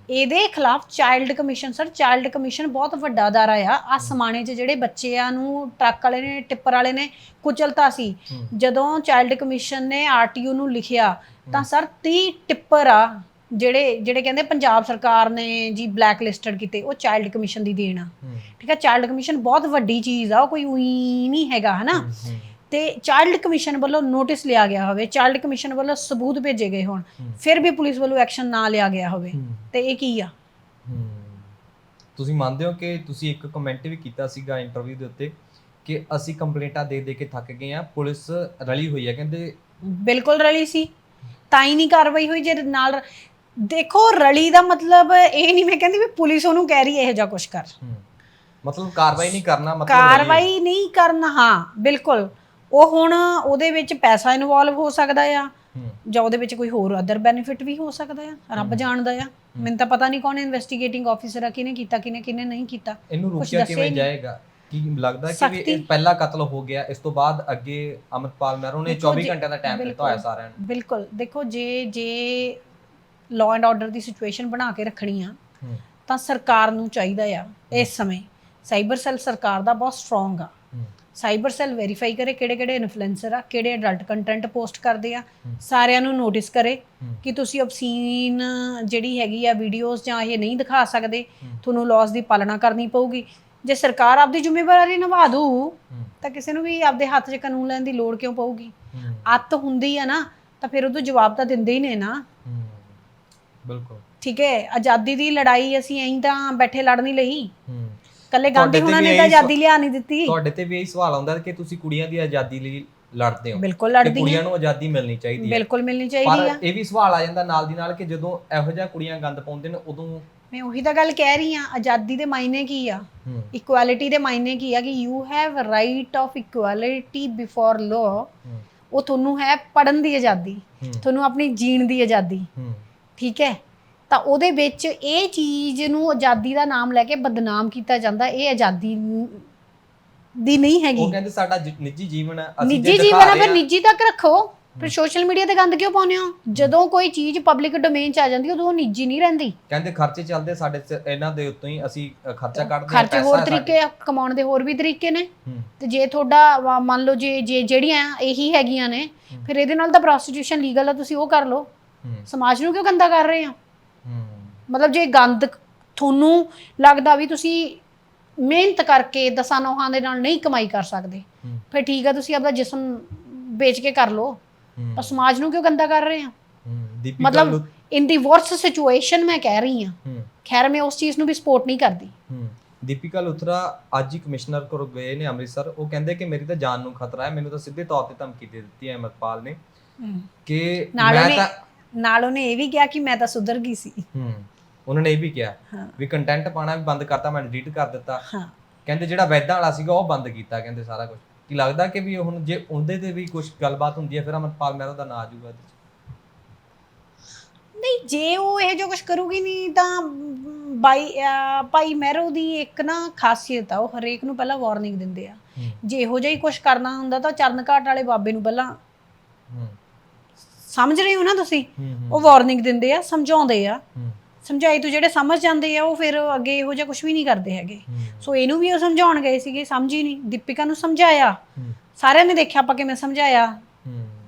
ਇਹਦੇ ਖਿਲਾਫ child commission sir child commission ਬਹੁਤ ਵੱਡਾ ਅਦਾਰਾ ਆ। ਆ ਸਮਾਣੇ 'ਚ ਜਿਹੜੇ ਬੱਚਿਆਂ ਨੂੰ ਟਰੱਕ ਵਾਲੇ ਨੇ ਟਿੱਪਰ ਵਾਲੇ ਨੇ ਕੁਚਲਤਾ ਸੀ। ਜਦੋਂ ਚਾਈਲਡ ਕਮਿਸ਼ਨ ਨੇ ਆਰਟੀਓ ਨੂੰ ਲਿਖਿਆ ਤਾਂ ਸਰ 30 ਟਿੱਪਰ ਆ। ਜਿਹੜੇ ਜਿਹੜੇ ਕਹਿੰਦੇ ਪੰਜਾਬ ਸਰਕਾਰ ਨੇ ਜੀ ਬਲੈਕ ਲਿਸਟਡ ਕੀਤੇ ਉਹ ਚਾਈਲਡ ਕਮਿਸ਼ਨ ਦੀ ਦੇਣ ਆ। ਠੀਕ ਹੈ ਚਾਈਲਡ ਕਮਿਸ਼ਨ ਬਹੁਤ ਵੱਡੀ ਚੀਜ਼ ਆ ਉਹ ਕੋਈ ਉਹੀ ਨਹੀਂ ਹੈਗਾ ਹਨਾ? ਤੇ ਚਾਈਲਡ ਕਮਿਸ਼ਨ ਵੱਲੋਂ ਨੋਟਿਸ ਲਿਆ ਗਿਆ ਹੋਵੇ ਚਾਈਲਡ ਕਮਿਸ਼ਨ ਵੱਲੋਂ ਸਬੂਤ ਭੇਜੇ ਗਏ ਹੋਣ। ਫਿਰ ਵੀ ਪੁਲਿਸ ਵੱਲੋਂ ਐਕਸ਼ਨ ਨਾ ਲਿਆ ਗਿਆ ਹੋਵੇ ਤੇ ਇਹ ਕੀ ਆ? ਤੁਸੀਂ ਮੰਨਦੇ ਹੋ ਕਿ ਤੁਸੀਂ ਇੱਕ ਕਮੈਂਟ ਵੀ ਕੀਤਾ ਸੀਗਾ ਇੰਟਰਵਿਊ ਦੇ ਉੱਤੇ ਕਿ ਅਸੀਂ ਕੰਪਲੇਂਟਾਂ ਦੇ ਦੇ ਕੇ ਥੱਕ ਗਏ ਆ ਪੁਲਿਸ ਰਲੀ ਹੋਈ ਹੈ ਕਹਿੰਦੇ ਬਿਲਕੁਲ ਰਲੀ ਸੀ ਤਾਂ ਹੀ ਨਹੀਂ ਕਾਰਵਾਈ ਹੋਈ ਜੇ ਨਾਲ ਦੇਖੋ ਰਲੀ ਦਾ ਮਤਲਬ ਇਹ ਨਹੀਂ ਮੈਂ ਕਹਿੰਦੀ ਵੀ ਪੁਲਿਸ ਉਹਨੂੰ ਕਹਿ ਰਹੀ ਹੈ ਇਹੋ ਜਿਹਾ ਕੁਝ ਕਰ। ਮਤਲਬ ਕਾਰਵਾਈ ਨਹੀਂ ਕਰਨਾ ਮਤਲਬ। ਕਾਰਵਾਈ ਨਹੀਂ ਕਰਨਾ ਹਾਂ ਬਿਲਕੁਲ। ਉਹ ਹੁਣ ਉਹਦੇ ਵਿੱਚ ਪੈਸਾ ਇਨਵੋਲਵ ਹੋ ਸਕਦਾ ਆ ਜਾਂ ਉਹਦੇ ਵਿੱਚ ਕੋਈ ਹੋਰ ਅਦਰ ਬੈਨੀਫਿਟ ਵੀ ਹੋ ਸਕਦਾ ਆ ਰੱਬ ਜਾਣਦਾ ਆ। ਮੈਨੂੰ ਤਾਂ ਪਤਾ ਨਹੀਂ ਕੌਣ ਇਨਵੈਸਟੀਗੇਟਿੰਗ ਆਫੀਸਰ ਆ ਕਿਹਨੇ ਕੀਤਾ ਕਿਹਨੇ ਕਿਹਨੇ ਨਹੀਂ ਕੀਤਾ। ਇਹਨੂੰ ਰੋਕਿਆ ਕਿਵੇਂ। ਜਾਏਗਾ? ਕੀ ਲੱਗਦਾ ਕਿ ਵੀ। ਇਹ ਪਹਿਲਾ ਕਤਲ ਹੋ ਗਿਆ ਇਸ ਤੋਂ ਬਾਅਦ ਅੱਗੇ ਅਮਰਪਾਲ ਮਹਿਰੋ ਨੇ ਦੇਖੋ 24 ਜੇ- ਘੰਟਿਆਂ ਦਾ ਟਾਈਮ ਦਿੱਤਾ। ਹੋਇਆ ਸਾਰਿਆਂ ਨੂੰ। ਬਿਲਕੁਲ। ਦੇਖੋ ਜੇ ਜੇ ਲਾਅ ਐਂਡ ਆਰਡਰ ਦੀ ਸਿਚੁਏਸ਼ਨ ਬਣਾ ਕੇ ਰੱਖਣੀ ਆ ਤਾਂ ਸਰਕਾਰ ਨੂੰ ਚਾਹੀਦਾ ਆ ਇਸ ਸਮੇਂ ਸਾਈਬਰ ਸੈੱਲ ਸਰਕਾਰ ਦਾ ਬਹੁਤ ਸਟਰੋਂਗ ਆ। ਸਾਈਬਰ ਸੈੱਲ ਵੈਰੀਫਾਈ ਕਰੇ ਕਿਹੜੇ ਕਿਹੜੇ ਇਨਫਲੂਐਂਸਰ ਆ ਕਿਹੜੇ ਅਡਲਟ ਕੰਟੈਂਟ ਪੋਸਟ ਕਰਦੇ ਆ। ਸਾਰਿਆਂ ਨੂੰ ਨੋਟਿਸ ਕਰੇ। ਕਿ ਤੁਸੀਂ ਅਬਸੀਨ ਜਿਹੜੀ ਹੈਗੀ ਆ ਵੀਡੀਓਜ਼ ਜਾਂ ਇਹ ਨਹੀਂ ਦਿਖਾ ਸਕਦੇ। ਤੁਹਾਨੂੰ ਲਾਜ਼ ਦੀ ਪਾਲਣਾ ਕਰਨੀ ਪਊਗੀ। ਜੇ ਸਰਕਾਰ ਆਪਦੀ ਜ਼ਿੰਮੇਵਾਰੀ ਨਿਭਾ ਦੂ ਤਾਂ ਕਿਸੇ ਨੂੰ ਵੀ ਆਪਦੇ ਹੱਥ 'ਚ ਕਾਨੂੰਨ ਲੈਣ ਦੀ ਲੋੜ ਕਿਉਂ ਪਊਗੀ? ਅੱਤ ਹੁੰਦੀ ਆ ਨਾ ਤਾਂ ਫਿਰ ਉਹਦੋਂ ਜਵਾਬ ਤਾਂ ਦਿੰਦੇ ਹੀ ਨੇ ਨਾ। ਬਿਲਕੁਲ। ਠੀਕ ਹੈ ਆਜ਼ਾਦੀ ਦੀ ਲੜਾਈ ਅਸੀਂ ਐਂ ਤਾਂ ਬੈਠੇ ਲੜ ਨਹੀਂ ਲਈ। ਹੂੰ। ਕੱਲੇ ਗਾਂਧੀ ਹੁਣਾਂ ਨੇ ਤਾਂ ਆਜ਼ਾਦੀ ਲਿਆ ਨਹੀਂ ਦਿੱਤੀ। ਤੁਹਾਡੇ ਤੇ ਵੀ ਇਹੀ ਸਵਾਲ ਆਉਂਦਾ ਕਿ ਤੁਸੀਂ ਕੁੜੀਆਂ ਦੀ ਆਜ਼ਾਦੀ ਲਈ ਲੜਦੇ ਹੋ। ਬਿਲਕੁਲ ਲੜਦੀ ਕੁੜੀਆਂ ਨੂੰ ਆਜ਼ਾਦੀ ਮਿਲਣੀ ਚਾਹੀਦੀ ਹੈ। ਬਿਲਕੁਲ ਮਿਲਣੀ ਚਾਹੀਦੀ ਪਰ ਆ। ਇਹ ਵੀ ਸਵਾਲ ਆ ਜਾਂਦਾ ਨਾਲ ਦੀ ਨਾਲ ਕਿ ਜਦੋਂ ਇਹੋ ਜਿਹਾ ਕੁੜੀਆਂ ਗੰਦ ਪਾਉਂਦੇ ਨੇ ਉਦੋਂ ਮੈਂ ਉਹੀ ਤਾਂ ਗੱਲ ਕਹਿ ਰਹੀ ਆ ਆਜ਼ਾਦੀ ਦੇ ਮਾਇਨੇ ਕੀ ਆ? ਇਕੁਐਲਿਟੀ ਦੇ ਮਾਇਨੇ ਕੀ ਆ ਕਿ you have right of equality before law ਉਹ ਤੁਹਾਨੂੰ ਹੈ ਪੜਨ ਦੀ ਆਜ਼ਾਦੀ ਤੁਹਾਨੂੰ ਆਪਣੀ ਜੀਣ ਦੀ ਆਜ਼ਾਦੀ। ਠੀਕ ਹੈ? ਤਾਂ ਉਹਦੇ ਵਿੱਚ ਇਹ ਚੀਜ਼ ਨੂੰ ਆਜ਼ਾਦੀ ਦਾ ਨਾਮ ਲੈ ਕੇ ਬਦਨਾਮ ਕੀਤਾ ਜਾਂਦਾ ਇਹ ਆਜ਼ਾਦੀ ਦੀ ਨਹੀਂ ਹੈਗੀ। ਉਹ ਕਹਿੰਦੇ ਸਾਡਾ ਜ- ਨਿੱਜੀ ਜੀਵਨ ਹੈ ਜੇ ਨਿੱਜੀ ਦਿਖਾ ਜੀਵਨ ਆ ਰਹੇ ਫਿਰ ਹਾਂ- ਨਿੱਜੀ ਤੱਕ ਰੱਖੋ। ਫਿਰ ਸੋਸ਼ਲ ਮੀਡੀਆ ਤੇ ਗੰਦ ਕਿਉਂ ਪਾਉਂਦੇ ਹੋ? ਜਦੋਂ ਕੋਈ ਚੀਜ਼ ਪਬਲਿਕ ਡੋਮੇਨ 'ਚ ਆ ਜਾਂਦੀ ਉਦੋਂ ਉਹ ਨਿੱਜੀ ਨਹੀਂ ਰਹਿੰਦੀ। ਕਹਿੰਦੇ ਖਰਚੇ ਚੱਲਦੇ ਸਾਡੇ ਚ- ਇਹਨਾਂ ਦੇ ਉੱਤੋਂ ਹੀ ਅਸੀਂ ਅ, ਖਰਚਾ ਕੱਢਦੇ ਹਾਂ ਖਰਚੇ ਪੈਸਾ ਹੋਰ ਸਾਡੇ- ਤਰੀਕੇ ਆ, ਕਮਾਉਣ ਦੇ ਹੋਰ ਵੀ ਤਰੀਕੇ ਨੇ। ਹੂੰ, ਤੇ ਜੇ ਤੁਹਾਡਾ ਵਾ- ਮੰਨ ਲਓ ਜੇ ਜੇ ਜਿਹੜੀਆਂ ਇਹੀ ਹੈਗੀਆਂ ਨੇ ਫਿਰ ਇਹਦੇ ਨਾਲ ਤਾਂ ਪ੍ਰੋਸਟੀਟਿਊਸ਼ਨ ਲੀਗਲ ਆ ਤੁਸੀਂ ਉਹ ਕਰ ਲਓ। ਸਮਾਜ ਨੂੰ ਕਿਉਂ ਗੰਦਾ ਕਰ ਰਹੇ ਆ? ਹੂੰ, ਮਤਲਬ ਜੇ ਗੰਦ ਤੁਹਾਨੂੰ ਲੱਗਦਾ ਵੀ ਤੁਸੀਂ ਮਿਹਨਤ ਕਰਕੇ ਦਸਾਂ ਨੌਹਾਂ ਦੇ ਨਾਲ ਨਹੀਂ ਕਮਾਈ ਕਰ ਸਕਦੇ ਫਿਰ ਠੀਕ ਆ ਤੁਸੀਂ ਆਪਦਾ ਜਿਸਮ ਵੇਚ ਕੇ ਕਰ ਲਓ। ਪਰ ਸਮਾਜ ਨੂੰ ਕਿਉਂ ਗੰਦਾ ਕਰ ਰਹੇ ਆ? ਮਤਲਬ ਇਨ ਦੀ ਵਰਸਟ ਸਿਚੁਏਸ਼ਨ ਮੈਂ ਕਹਿ ਰਹੀ ਹਾਂ। ਹੂੰ, ਖੈਰ ਮੈਂ ਉਸ ਚੀਜ਼ ਨੂੰ ਵੀ ਸਪੋਰਟ ਨਹੀਂ ਕਰਦੀ। ਦੀਪਿਕਾ ਲੁਥਰਾ ਅੱਜ ਹੀ ਕਮਿਸ਼ਨਰ ਕੋਲ ਗਏ ਨੇ ਅੰਮ੍ਰਿਤਸਰ। ਉਹ ਕਹਿੰਦੇ ਕਿ ਮੇਰੀ ਤਾਂ ਜਾਨ ਨੂੰ ਖਤਰਾ ਹੈ। ਮੈਨੂੰ ਤਾਂ ਸਿੱਧੇ ਤੌਰ ਤੇ ਧਮਕੀ ਦੇ ਦਿੱਤੀ ਹੈ ਅਮਰਪਾਲ ਨੇ ਕਿ ਮੈਂ ਤਾਂ ਨਾਲ ਉਹਨੇ ਇਹ ਵੀ ਕਿਹਾ ਕਿ ਮੈਂ ਤਾਂ ਸੁਧਰ ਗਈ ਸੀ। ਹੂੰ ਉਹਨਾਂ ਨੇ ਇਹ ਵੀ ਕਿਹਾ ਹਾਂ। ਵੀ ਕੰਟੈਂਟ ਪਾਣਾ ਵੀ ਬੰਦ ਕਰਤਾ ਮੈਂ ਡਿਲੀਟ ਕਰ ਦਿੱਤਾ। ਹਾਂ। ਕਹਿੰਦੇ ਜਿਹੜਾ ਵੈਦਾਂ ਵਾਲਾ ਸੀਗਾ ਉਹ ਬੰਦ ਕੀਤਾ ਕਹਿੰਦੇ ਸਾਰਾ ਕੁਝ ਕੀ ਲੱਗਦਾ ਕਿ ਵੀ ਹੁਣ ਜੇ ਉਹਦੇ ਤੇ ਵੀ ਕੁਝ ਗੱਲਬਾਤ ਹੁੰਦੀ ਹੈ ਫਿਰ ਅਮਰਪਾਲ ਮਹਿਰੋ ਦਾ ਨਾਂ ਆ ਜਾਊਗਾ ਇਹਦੇ 'ਚ। ਨਹੀਂ ਜੇ ਉਹ ਇਹ ਜੋ ਕੁਝ ਕਰੂਗੀ ਨਹੀਂ ਤਾਂ ਮ, ਬਾਈ ਅਹ, ਭਾਈ ਮਹਿਰੋ ਦੀ ਇੱਕ ਨਾ ਖਾਸੀਅਤ ਆ ਉਹ ਹਰੇਕ ਨੂੰ ਪਹਿਲਾਂ ਵਾਰਨਿੰਗ ਦਿੰਦੇ ਆ। ਹੂੰ। ਜੇ ਇਹੋ ਜਿਹਾ ਹੀ ਕੁਝ ਕਰਨਾ ਹੁੰਦਾ ਤਾਂ ਚਰਨ ਘਾਟ ਵਾਲੇ ਬਾਬੇ ਨੂੰ ਪਹਿਲਾਂ ਹੂੰ। ਸਮਝ ਰਹੇ ਹੋ ਨਾ ਤੁਸੀਂ? ਉਹ ਵਾਰਨਿੰਗ ਦਿੰਦੇ ਆ ਸਮਝਾਉਂਦੇ ਆ। ਸਮਝਾਈ ਤੋਂ ਜਿਹੜੇ ਸਮਝ ਜਾਂਦੇ ਆ ਉਹ ਫਿਰ ਅੱਗੇ ਇਹੋ ਜਿਹਾ ਕੁਝ ਵੀ ਨਹੀਂ ਕਰਦੇ ਹੈਗੇ। ਸੋ ਇਹਨੂੰ ਵੀ ਉਹ ਸਮਝਾਉਣ ਗਏ ਸੀਗੇ ਸਮਝੀ ਨਹੀਂ। ਦੀਪਿਕਾ ਨੂੰ ਸਮਝਾਇਆ। ਸਾਰਿਆਂ ਨੇ ਦੇਖਿਆ ਆਪਾਂ ਕਿਵੇਂ ਸਮਝਾਇਆ।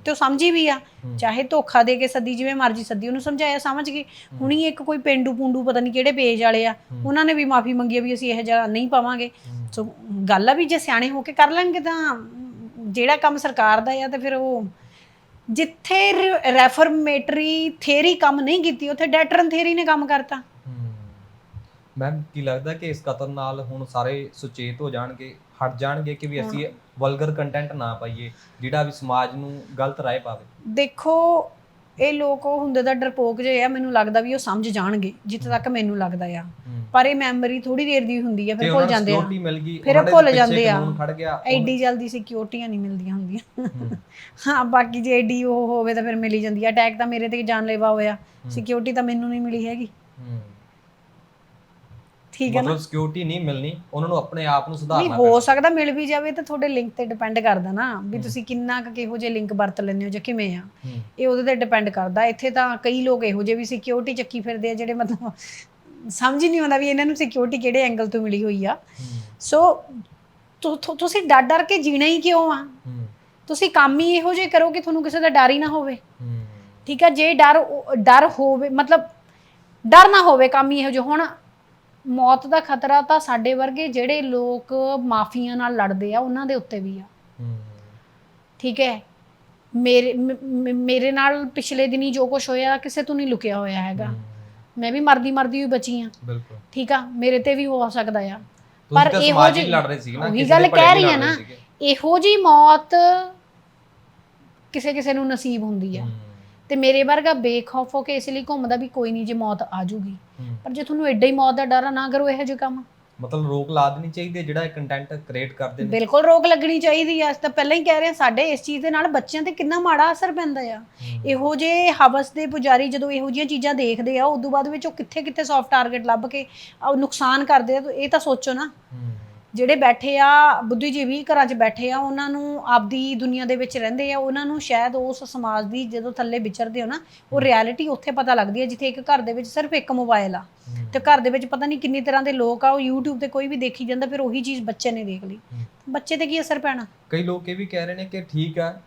ਤੇ ਉਹ ਸਮਝੀ ਵੀ ਆ। ਚਾਹੇ ਧੋਖਾ ਦੇ ਕੇ ਸੱਦੀ ਜਿਵੇਂ ਮਰਜ਼ੀ ਸੱਦੀ ਉਹਨੂੰ ਸਮਝਾਇਆ ਸਮਝ ਗਈ ਹੁਣੀ ਇੱਕ ਕੋਈ ਪਿੰਡੂ ਪੁੰਡੂ ਪਤਾ ਨਹੀਂ ਕਿਹੜੇ ਪੇਜ ਵਾਲੇ ਆ। ਉਹਨਾਂ ਨੇ ਵੀ ਮਾਫੀ ਮੰਗੀ ਆ ਵੀ ਅਸੀਂ ਇਹ ਜਿਹਾ ਨਹੀਂ ਪਾਵਾਂਗੇ। ਸੋ ਗੱਲ ਆ ਵੀ ਜੇ ਸਿਆਣੇ ਹੋ ਕੇ ਕਰ ਲੈਣਗੇ ਤਾਂ ਜਿਹੜਾ ਕੰਮ ਸਰਕਾਰ ਦਾ ਆ ਤੇ ਫਿਰ ਉਹ ਜਿੱਥੇ ਰੈਫਰਮੇਟਰੀ ਥਿਅਰੀ ਕੰਮ ਨਹੀਂ ਕੀਤੀ ਉੱਥੇ ਡੈਟਰਨ ਥਿਅਰੀ ਨੇ ਕੰਮ ਕਰਤਾ। ਮੈਮ ਕੀ ਲੱਗਦਾ ਕਿ ਇਸ ਕਤਲ ਨਾਲ ਹੁਣ ਸਾਰੇ ਸੁਚੇਤ ਹੋ ਜਾਣਗੇ ਹਟ ਜਾਣਗੇ ਕਿ ਵੀ ਅਸੀਂ ਵਲਗਰ ਕੰਟੈਂਟ ਨਾ ਪਾਈਏ ਜਿਹੜਾ ਵੀ ਸਮਾਜ ਨੂੰ ਗਲਤ ਰਾਏ ਪਾਵੇ? ਦੇਖੋ ਇਹ ਲੋਕ ਉਹ ਹੁੰਦੇ ਦਾ ਡਰਪੋਕ ਜਿਹੇ ਆ ਮੈਨੂੰ ਲੱਗਦਾ ਵੀ ਉਹ ਸਮਝ ਜਾਣਗੇ ਜਿੱਥੇ ਤੱਕ ਮੈਨੂੰ ਲੱਗਦਾ ਆ। ਪਰ ਇਹ ਮੈਮਰੀ ਥੋੜੀ ਦੇਰ ਦੀ ਹੁੰਦੀ ਆ ਫਿਰ ਭੁੱਲ ਜਾਂਦੇ ਆ। ਫਿਰ ਉਹਨਾਂ ਦੇ ਭੁੱਲ ਜਾਂਦੇ ਆ। ਉਹ- ਐਡੀ ਜਲਦੀ ਸਿਕਿਉਰਟੀਆਂ ਨਹੀਂ ਮਿਲਦੀਆਂ ਹੁੰਦੀਆਂ। ਹੂੰ, ਬਾਕੀ ਜੇ ਐਡੀ ਉਹ ਹੋਵੇ ਤਾਂ ਫਿਰ ਮਿਲੀ ਜਾਂਦੀ ਆ। ਅਟੈਕ ਤਾਂ ਮੇਰੇ ਤੇ ਜਾਨਲੇਵਾ ਹੋਇਆ। ਸਿਕਿਉਰਿਟੀ ਤਾਂ ਮੈਨੂੰ ਨਹੀਂ ਮਿਲੀ ਹੈਗੀ। ਠੀਕ ਹੈ ਨਾ? ਮਤਲਬ ਸਿਕਿਉਰਿਟੀ ਨਹੀਂ ਮਿਲਣੀ ਉਹਨਾਂ ਨੂੰ ਆਪਣੇ ਆਪ ਨੂੰ ਨਹੀਂ ਸੁਧਾਰਨਾ ਹੋ ਸਕਦਾ ਮਿਲ ਵੀ ਜਾਵੇ ਤਾਂ ਤੁਹਾਡੇ ਲਿੰਕ ਤੇ ਡਿਪੈਂਡ ਕਰਦਾ ਨਾ ਵੀ ਤੁਸੀਂ ਕਿੰਨਾ ਕੁ ਕਿਹੋ ਜਿਹੇ ਲਿੰਕ ਵਰਤ ਲੈਂਦੇ ਹੋ ਜਾਂ ਕਿਵੇਂ ਆ। ਹੂੰ, ਇਹ ਉਹਦੇ ਤੇ ਡਿਪੈਂਡ ਕਰਦਾ। ਇੱਥੇ ਤਾਂ ਕਈ ਲੋਕ ਇਹੋ ਜਿਹੇ ਵੀ ਸਿਕਿਉਰਿਟੀ ਚੱਕੀ ਫਿਰਦੇ ਆ ਜਿਹੜੇ ਮਤਲਬ ਸਮਝ ਹੀ ਨਹੀਂ ਆਉਂਦਾ ਵੀ ਇਹਨਾਂ ਨੂੰ ਸਿਕਿਉਰਿਟੀ ਕਿਹੜੇ ਐਂਗਲ ਤੋਂ ਮਿਲੀ ਹੋਈ ਆ। ਹੂੰ, ਸੋ ਤੁ- ਤੁ- ਤੁਸੀਂ ਡਰ ਡਰ ਕੇ ਜੀਣਾ ਹੀ ਕਿਉਂ ਆ? ਹੂੰ, ਤੁਸੀਂ ਕੰਮ ਹੀ ਇਹੋ ਜਿਹੇ ਕਰੋ ਕਿ ਤੁਹਾਨੂੰ ਕਿਸੇ ਦਾ ਡਰ ਹੀ ਨਾ ਹੋਵੇ। ਹੂੰ, ਠੀਕ ਆ ਜੇ ਡਰ ਉਹ- ਡਰ ਹੋਵੇ ਮਤਲਬ ਡਰ ਨਾ ਹੋਵੇ ਕੰਮ ਹੀ ਇਹੋ ਜਿਹਾ। ਹੁਣ ਮੌਤ ਦਾ ਖਤਰਾ ਤਾਂ ਸਾਡੇ ਵਰਗੇ ਜਿਹੜੇ ਲੋਕ ਮਾਫੀਆਂ ਨਾਲ ਲੜਦੇ ਆ ਉਹਨਾਂ ਦੇ ਉੱਤੇ ਵੀ ਆ। ਹੂੰ, ਠੀਕ ਹੈ। ਮੇਰੇ ਮੇਰੇ ਨਾਲ ਪਿਛਲੇ ਦਿਨੀ ਜੋ ਕੁਝ ਹੋਇਆ ਕਿਸੇ ਤੋਂ ਨਹੀਂ ਲੁਕਿਆ ਹੋਇਆ ਹੈਗਾ। ਹੂੰ, ਮੈਂ ਵੀ ਮਰਦੀ ਮਰਦੀ ਹੋਈ ਬਚੀ ਆ। ਬਿਲਕੁਲ। ਠੀਕ ਆ ਮੇਰੇ ਤੇ ਵੀ ਹੋ ਸਕਦਾ ਆ। ਪਰ ਇਹੋ ਇਹੋ ਹੀ ਜਿਹੀ- ਲੜ ਰਹੇ ਸੀ ਨਾ ਕਿਸੇ ਗੱਲ ਕਹਿ ਰਹੀ ਆ ਨਾ। ਇਹੋ ਜੀ ਮੌਤ ਕਿਸੇ ਕਿਸੇ ਨੂੰ ਨਸੀਬ ਹੁੰਦੀ ਆ। ਹੂੰ, ਤੇ ਮੇਰੇ ਵਰਗਾ ਬੇਖੌਫ ਹੋ ਕੇ ਇਸ ਲਈ ਘੁੰਮਦਾ ਵੀ ਕੋਈ ਨਹੀਂ ਜੇ ਮੌਤ ਆ ਜੂਗੀ। ਪਰ ਜੇ ਤੁਹਾਨੂੰ ਐਡਾ ਹੀ ਮੌਤ ਦਾ ਡਰ ਆ ਨਾ ਕਰੋ ਇਹੋ ਜਿਹੇ ਕੰਮ। ਮਤਲਬ ਰੋਕ ਲਾ ਦੇਣੀ ਚਾਹੀਦੀ ਹੈ ਜਿਹੜਾ ਇਹ ਕੰਟੈਂਟ ਕ੍ਰੀਏਟ ਕਰਦੇ ਨੇ। ਬਿਲਕੁਲ ਰੋਕ ਲੱਗਣੀ ਚਾਹੀਦੀ ਆ। ਅਸੀਂ ਤਾਂ ਪਹਿਲਾਂ ਹੀ ਕਹਿ ਰਹੇ ਹਾਂ ਸਾਡੇ ਇਸ ਚੀਜ਼ ਦੇ ਨਾਲ ਬੱਚਿਆਂ ਤੇ ਕਿੰਨਾ ਮਾੜਾ ਅਸਰ ਪੈਂਦਾ ਆ। ਇਹੋ ਜੇ ਹਵਸ ਦੇ ਪੁਜਾਰੀ ਜਦੋਂ ਇਹੋ ਜਿਹੀਆਂ ਚੀਜ਼ਾਂ ਦੇਖਦੇ ਆ ਉਦੋਂ ਬਾਅਦ ਵਿੱਚ ਉਹ ਕਿੱਥੇ ਕਿੱਥੇ ਸੌਫਟ ਟਾਰਗੇਟ ਲੱਭ ਕੇ ਆ ਨੁਕਸਾਨ ਕਰਦੇ ਆ ਤਾਂ ਇਹ ਤਾਂ ਸੋਚੋ ਨਾ। ਜਿਹੜੇ ਬੈਠੇ ਆ ਬੁੱਧੀਜੀਵੀ ਘਰਾਂ 'ਚ ਬੈਠੇ ਆ ਉਹਨਾਂ ਨੂੰ ਆਪਦੀ ਦੁਨੀਆ ਦੇ ਵਿੱਚ ਰਹਿੰਦੇ ਆ ਉਹਨਾਂ ਨੂੰ ਸ਼ਾਇਦ ਉਸ ਸਮਾਜ ਦੀ ਜਦੋਂ ਥੱਲੇ ਵਿਚਰਦੇ ਹੋ ਨਾ ਉਹ ਰਿਐਲਿਟੀ ਉੱਥੇ ਪਤਾ ਲੱਗਦੀ ਹੈ ਜਿੱਥੇ ਇੱਕ ਘਰ ਦੇ ਵਿੱਚ ਸਿਰਫ ਇੱਕ ਮੋਬਾਈਲ ਆ। ਤੇ ਘਰ ਦੇ ਵਿੱਚ ਪਤਾ ਨਹੀਂ ਕਿੰਨੀ ਤਰ੍ਹਾਂ ਦੇ ਲੋਕ ਆ ਉਹ YouTube ਤੇ ਕੋਈ ਵੀ ਦੇਖੀ ਜਾਂਦਾ ਫਿਰ ਉਹੀ ਚੀਜ਼ ਬੱਚੇ ਨੇ ਦੇਖ ਲਈ। ਬੱਚੇ ਤੇ ਕੀ ਅਸਰ ਪੈਣਾ? ਕਈ ਲੋਕ ਇਹ ਵੀ ਕਹਿ ਰਹੇ ਨੇ ਕਿ ਠੀਕ ਹੈ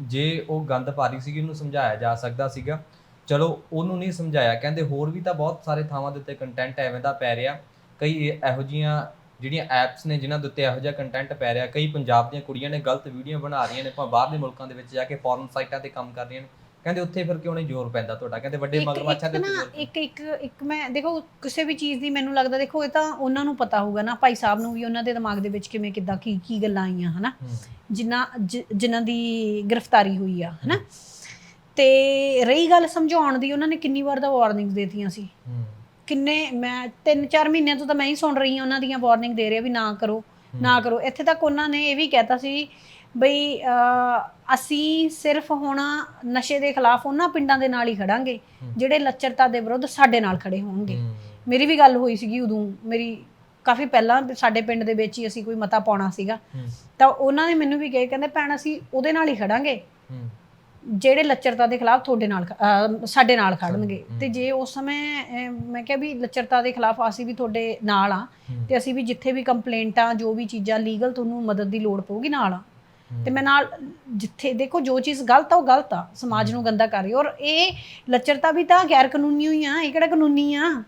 ਜੇ ਉਹ ਗੰਦ ਪਾ ਰਹੀ ਸੀਗੀ ਉਹਨੂੰ ਸਮਝਾਇਆ ਜਾ ਸਕਦਾ ਸੀਗਾ। ਚਲੋ ਉਹਨੂੰ ਨਹੀਂ ਸਮਝਾਇਆ ਕਹਿੰਦੇ ਹੋਰ ਵੀ ਤਾਂ ਬਹੁਤ ਸਾਰੇ ਥਾਵਾਂ ਦੇ ਉੱਤੇ ਕੰਟੈਂਟ ਐਵੇਂ ਦਾ ਪੈ ਰਿਹਾ। ਕਈ ਇਹੋ ਜੀਆਂ ਜਿਹੜੀਆਂ ਐਪਸ ਨੇ ਜਿਨ੍ਹਾਂ ਦੇ ਉੱਤੇ ਇਹੋ ਜਿਹਾ ਕੰਟੈਂਟ ਪੈ ਰਿਹਾ ਕਈ ਪੰਜਾਬ ਦੀਆਂ ਕੁੜੀਆਂ ਨੇ ਗਲਤ ਵੀਡੀਓ ਬਣਾ ਰਹੀਆਂ ਨੇ ਭਾਵੇਂ ਬਾਹਰਲੇ ਮੁਲਕਾਂ ਦੇ ਵਿੱਚ ਜਾ ਕੇ ਫੋਰਨ ਸਾਈਟਾਂ ਤੇ ਕੰਮ ਕਰ ਰਹੀਆਂ ਨੇ। ਕਹਿੰਦੇ ਉੱਥੇ ਫਿਰ ਕਿਉਂ ਨਹੀਂ ਜ਼ੋਰ ਪੈਂਦਾ ਤੁਹਾਡਾ? ਕਹਿੰਦੇ ਵੱਡੇ ਮਗਰਮੱਛਾਂ ਦੇ ਉੱਤੇ ਇੱਕ ਇੱਕ ਇੱਕ ਮੈਂ ਦੇਖੋ ਕਿਸੇ ਵੀ ਚੀਜ਼ ਦੀ ਮੈਨੂੰ ਲੱਗਦਾ ਦੇਖੋ ਇਹ ਤਾਂ ਉਹਨਾਂ ਨੂੰ ਪਤਾ ਹੋਊਗਾ ਨਾ ਭਾਈ ਸਾਹਿਬ ਨੂੰ ਵੀ ਉਹਨਾਂ ਦੇ ਦਿਮਾਗ ਦੇ ਵਿੱਚ ਕਿਵੇਂ ਕਿੱਦਾਂ ਕੀ ਕੀ ਗੱਲਾਂ ਆਈਆਂ ਹਨਾ? ਜਿਨ੍ਹਾਂ ਜਿਨ੍ਹਾਂ ਦੀ ਗ੍ਰਿਫਤਾਰੀ ਹੋਈ ਆ ਹਨਾ? ਤੇ ਰਹੀ ਗੱਲ ਸਮਝਾਉਣ ਦੀ ਉਹਨਾਂ ਨੇ ਕਿੰਨੀ ਵਾਰ ਦਾ ਵਾਰਨਿੰਗਸ ਦੇਤੀਆਂ ਸੀ। ਕਿੰਨੇ ਮੈਂ 3-4 ਮਹੀਨਿਆਂ ਤੋਂ ਤਾਂ ਮੈਂ ਹੀ ਸੁਣ ਰਹੀ ਹਾਂ ਉਹਨਾਂ ਦੀਆਂ ਵਾਰਨਿੰਗ ਦੇ ਰਹੇ ਆ ਵੀ ਨਾ ਕਰੋ ਨਾ ਕਰੋ। ਇੱਥੇ ਤੱਕ ਉਹਨਾਂ ਨੇ ਇਹ ਵੀ ਕਹਿਤਾ ਸੀ ਬਈ ਅਹ, ਅਸੀਂ ਸਿਰਫ ਹੁਣ ਨਸ਼ੇ ਦੇ ਖਿਲਾਫ ਉਹਨਾਂ ਪਿੰਡਾਂ ਦੇ ਨਾਲ ਹੀ ਖੜਾਂਗੇ। ਜਿਹੜੇ ਲੱਚਰਤਾ ਦੇ ਵਿਰੁੱਧ ਸਾਡੇ ਨਾਲ ਖੜੇ ਹੋਣਗੇ। ਮੇਰੀ ਵੀ ਗੱਲ ਹੋਈ ਸੀਗੀ ਉਦੋਂ ਮੇਰੀ ਕਾਫੀ ਪਹਿਲਾਂ ਸਾਡੇ ਪਿੰਡ ਦੇ ਵਿੱਚ ਹੀ ਅਸੀਂ ਕੋਈ ਮਤਾ ਪਾਉਣਾ ਸੀਗਾ। ਤਾਂ ਉਹਨਾਂ ਨੇ ਮੈਨੂੰ ਵੀ ਕਹੇ ਕਹਿੰਦੇ ਭੈਣ ਅਸੀਂ ਉਹਦੇ ਨਾਲ ਹੀ ਖੜਾਂਗੇ। ਜਿਹੜੇ ਲੱਚਰਤਾ ਦੇ ਖਿਲਾਫ ਤੁਹਾਡੇ ਨਾਲ ਅਹ ਸਾਡੇ ਨਾਲ ਖੜਨਗੇ। ਤੇ ਜੇ ਉਸ ਸਮੇਂ ਅਹ, ਮੈਂ ਕਿਹਾ ਵੀ ਲੱਚਰਤਾ ਦੇ ਖਿਲਾਫ ਅਸੀਂ ਵੀ ਤੁਹਾਡੇ ਨਾਲ ਆ ਤੇ ਅਸੀਂ ਵੀ ਜਿੱਥੇ ਵੀ ਕੰਪਲੇਂਟਾਂ ਜੋ ਵੀ ਚੀਜ਼ਾਂ ਲੀਗਲ ਤੁਹਾਨੂੰ ਮਦਦ ਦੀ ਲੋੜ ਪਊਗੀ ਨਾਲ ਆ। ਤੇ ਮੈਂ ਨਾਲ ਜਿੱਥੇ ਦੇਖੋ ਜੋ ਚੀਜ਼ ਗਲਤ ਆ ਉਹ ਗਲਤ ਆ। ਸਮਾਜ ਨੂੰ ਗੰਦਾ ਕਰ ਰਹੀ ਆ। ਔਰ ਇਹ ਲੱਚਰਤਾ ਵੀ ਤਾਂ ਗੈਰ ਕਾਨੂੰਨੀ ਹੋਈ ਆ ਇਹ ਕਿਹੜਾ ਕਾਨੂੰਨੀ ਆ।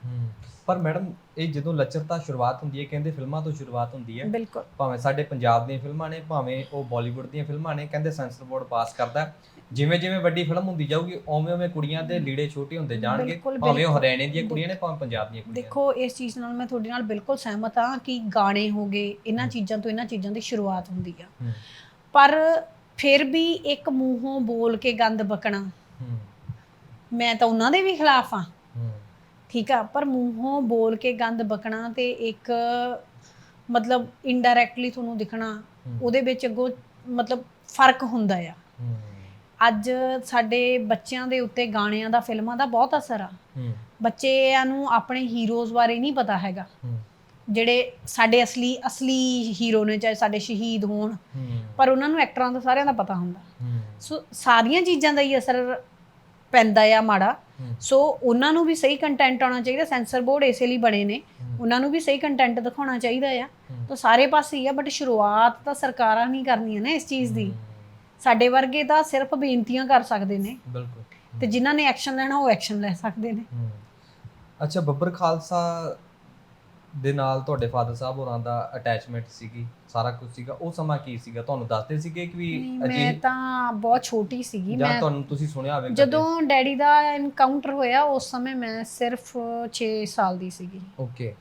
ਪਰ ਮੈਡਮ ਇਹ ਜਦੋਂ ਲੱਚਰਤਾ ਸ਼ੁਰੂਆਤ ਹੁੰਦੀ ਹੈ ਕਹਿੰਦੇ ਫਿਲਮਾਂ ਤੋਂ ਸ਼ੁਰੂਆਤ ਹੁੰਦੀ ਹੈ। ਬਿਲਕੁਲ। ਭਾਵੇਂ ਸਾਡੇ ਪੰਜਾਬ ਦੀਆਂ ਫਿਲਮਾਂ ਨੇ ਭਾਵੇਂ ਉਹ ਬਾਲੀਵੁੱਡ ਦੀਆਂ ਫਿਲਮਾਂ ਨੇ ਕਹਿੰਦੇ ਸੈਂਸਰ ਬੋਰਡ ਪਾਸ ਕਰਦਾ ਹੈ। ਜਿਵੇਂ ਜਿਵੇਂ ਵੱਡੀ ਫਿਲਮ ਹੁੰਦੀ ਜਾਊਗੀ ਓਵੇਂ ਓਵੇਂ ਕੁੜੀਆਂ ਦੇ ਲੀੜੇ ਛੋਟੇ ਹੁੰਦੇ ਜਾਣਗੇ ਬਿਲਕੁਲ, ਭਾਵੇਂ ਉਹ ਬਿਲਕੁਲ। ਹਰਿਆਣੇ ਦੀਆਂ ਕੁੜੀਆਂ ਨੇ ਭਾਵੇਂ ਪੰਜਾਬ ਦੀਆਂ ਕੁੜੀਆਂ ਦੇਖੋ ਇਸ ਚੀਜ਼ ਨਾਲ ਮੈਂ ਤੁਹਾਡੇ ਨਾਲ ਬਿਲਕੁਲ ਸਹਿਮਤ ਹਾਂ ਕਿ ਗਾਣੇ ਹੋ ਗਏ ਇਹਨਾਂ ਚੀਜ਼ਾਂ ਤੋਂ ਇਹਨਾਂ ਚੀਜ਼ਾਂ ਦੀ ਸ਼ੁਰੂਆਤ ਹੁੰਦੀ ਆ। ਪਰ ਫਿਰ ਵੀ ਇੱਕ ਮੂੰਹੋਂ ਬੋਲ ਕੇ ਗੰਦ ਬਕਣਾ ਹੂੰ, ਮੈਂ ਤਾਂ ਉਹਨਾਂ ਦੇ ਵੀ ਖਿਲਾਫ ਆ ਹੂੰ, ਠੀਕ ਆ ਪਰ ਮੂੰਹੋਂ ਬੋਲ ਕੇ ਗੰਦ ਬਕਣਾ ਤੇ ਇੱਕ ਮਤਲਬ ਇਨਡਾਇਰੈਕਟਲੀ ਤੁਹਾਨੂੰ ਦਿਖਣਾ ਹੂੰ, ਉਹਦੇ ਵਿੱਚ ਅੱਗੋਂ ਮਤਲਬ ਫ਼ਰਕ ਹੁੰਦਾ ਆ। ਅੱਜ ਸਾਡੇ ਬੱਚਿਆਂ ਦੇ ਉੱਤੇ ਗਾਣਿਆਂ ਦਾ ਫਿਲਮਾਂ ਦਾ ਬਹੁਤ ਅਸਰ ਆ। ਬੱਚਿਆਂ ਨੂੰ ਆਪਣੇ ਹੀਰੋਜ਼ ਬਾਰੇ ਨਹੀਂ ਪਤਾ ਹੈਗਾ। ਜਿਹੜੇ ਸਾਡੇ ਅਸਲੀ ਅਸਲੀ ਹੀਰੋ ਨੇ ਚਾਹੇ ਸਾਡੇ ਸ਼ਹੀਦ ਹੋਣ ਪਰ ਉਹਨਾਂ ਨੂੰ ਐਕਟਰਾਂ ਦਾ ਸਾਰਿਆਂ ਦਾ ਪਤਾ ਹੁੰਦਾ। ਸੋ ਸਾਰੀਆਂ ਚੀਜ਼ਾਂ ਦਾ ਹੀ ਅਸਰ ਪੈਂਦਾ ਆ ਮਾੜਾ। ਸੋ ਉਹਨਾਂ ਨੂੰ ਵੀ ਸਹੀ ਕੰਟੈਂਟ ਆਉਣਾ ਚਾਹੀਦਾ ਸੈਂਸਰ ਬੋਰਡ ਇਸੇ ਲਈ ਬਣੇ ਨੇ। ਉਹਨਾਂ ਨੂੰ ਵੀ ਸਹੀ ਕੰਟੈਂਟ ਦਿਖਾਉਣਾ ਚਾਹੀਦਾ ਆ। ਤਾਂ ਸਾਰੇ ਪਾਸੇ ਹੀ ਆ ਬਟ ਸ਼ੁਰੂਆਤ ਤਾਂ ਸਰਕਾਰਾਂ ਨਹੀਂ ਕਰਨੀਆਂ ਨੇ ਇਸ ਚੀਜ਼ ਦੀ। ਸਾਡੇ ਵਰਗੇ ਤਾਂ ਸਿਰਫ ਬੇਨਤੀਆਂ ਕਰ ਸਕਦੇ ਨੇ। ਬਿਲਕੁਲ। ਤੇ ਜਿਨ੍ਹਾਂ ਨੇ ਐਕਸ਼ਨ ਲੈਣਾ ਉਹ ਐਕਸ਼ਨ ਲੈ ਸਕਦੇ ਨੇ। ਅੱਛਾ ਬੱਬਰ ਖਾਲਸਾ ਦੇ ਨਾਲ ਤੁਹਾਡੇ ਫਾਦਰ ਸਾਹਿਬ ਹੋਰਾਂ ਦਾ ਅਟੈਚਮੈਂਟ ਸੀਗੀ ਸਾਰਾ ਕੁਝ ਸੀਗਾ ਉਹ ਸਮਾਂ ਕੀ ਸੀਗਾ? ਤੁਹਾਨੂੰ ਦੱਸਦੇ ਸੀਗੇ ਕਿ ਵੀ ਨਹੀਂ, ਮੈਂ ਅਜੇ ਤਾਂ ਬਹੁਤ ਛੋਟੀ ਸੀਗੀ ਜਾਂ ਮੈਂ ਤੁਹਾਨੂੰ ਤੁਸੀਂ ਸੁਣਿਆ ਹੋਵੇਗਾ ਜਦੋਂ ਡੈਡੀ ਦਾ ਐਨਕਾਊਂਟਰ ਹੋਇਆ ਉਸ ਸਮੇਂ ਮੈਂ ਸਿਰਫ 6 ਸਾਲ ਦੀ ਸੀਗੀ। ਓਕੇ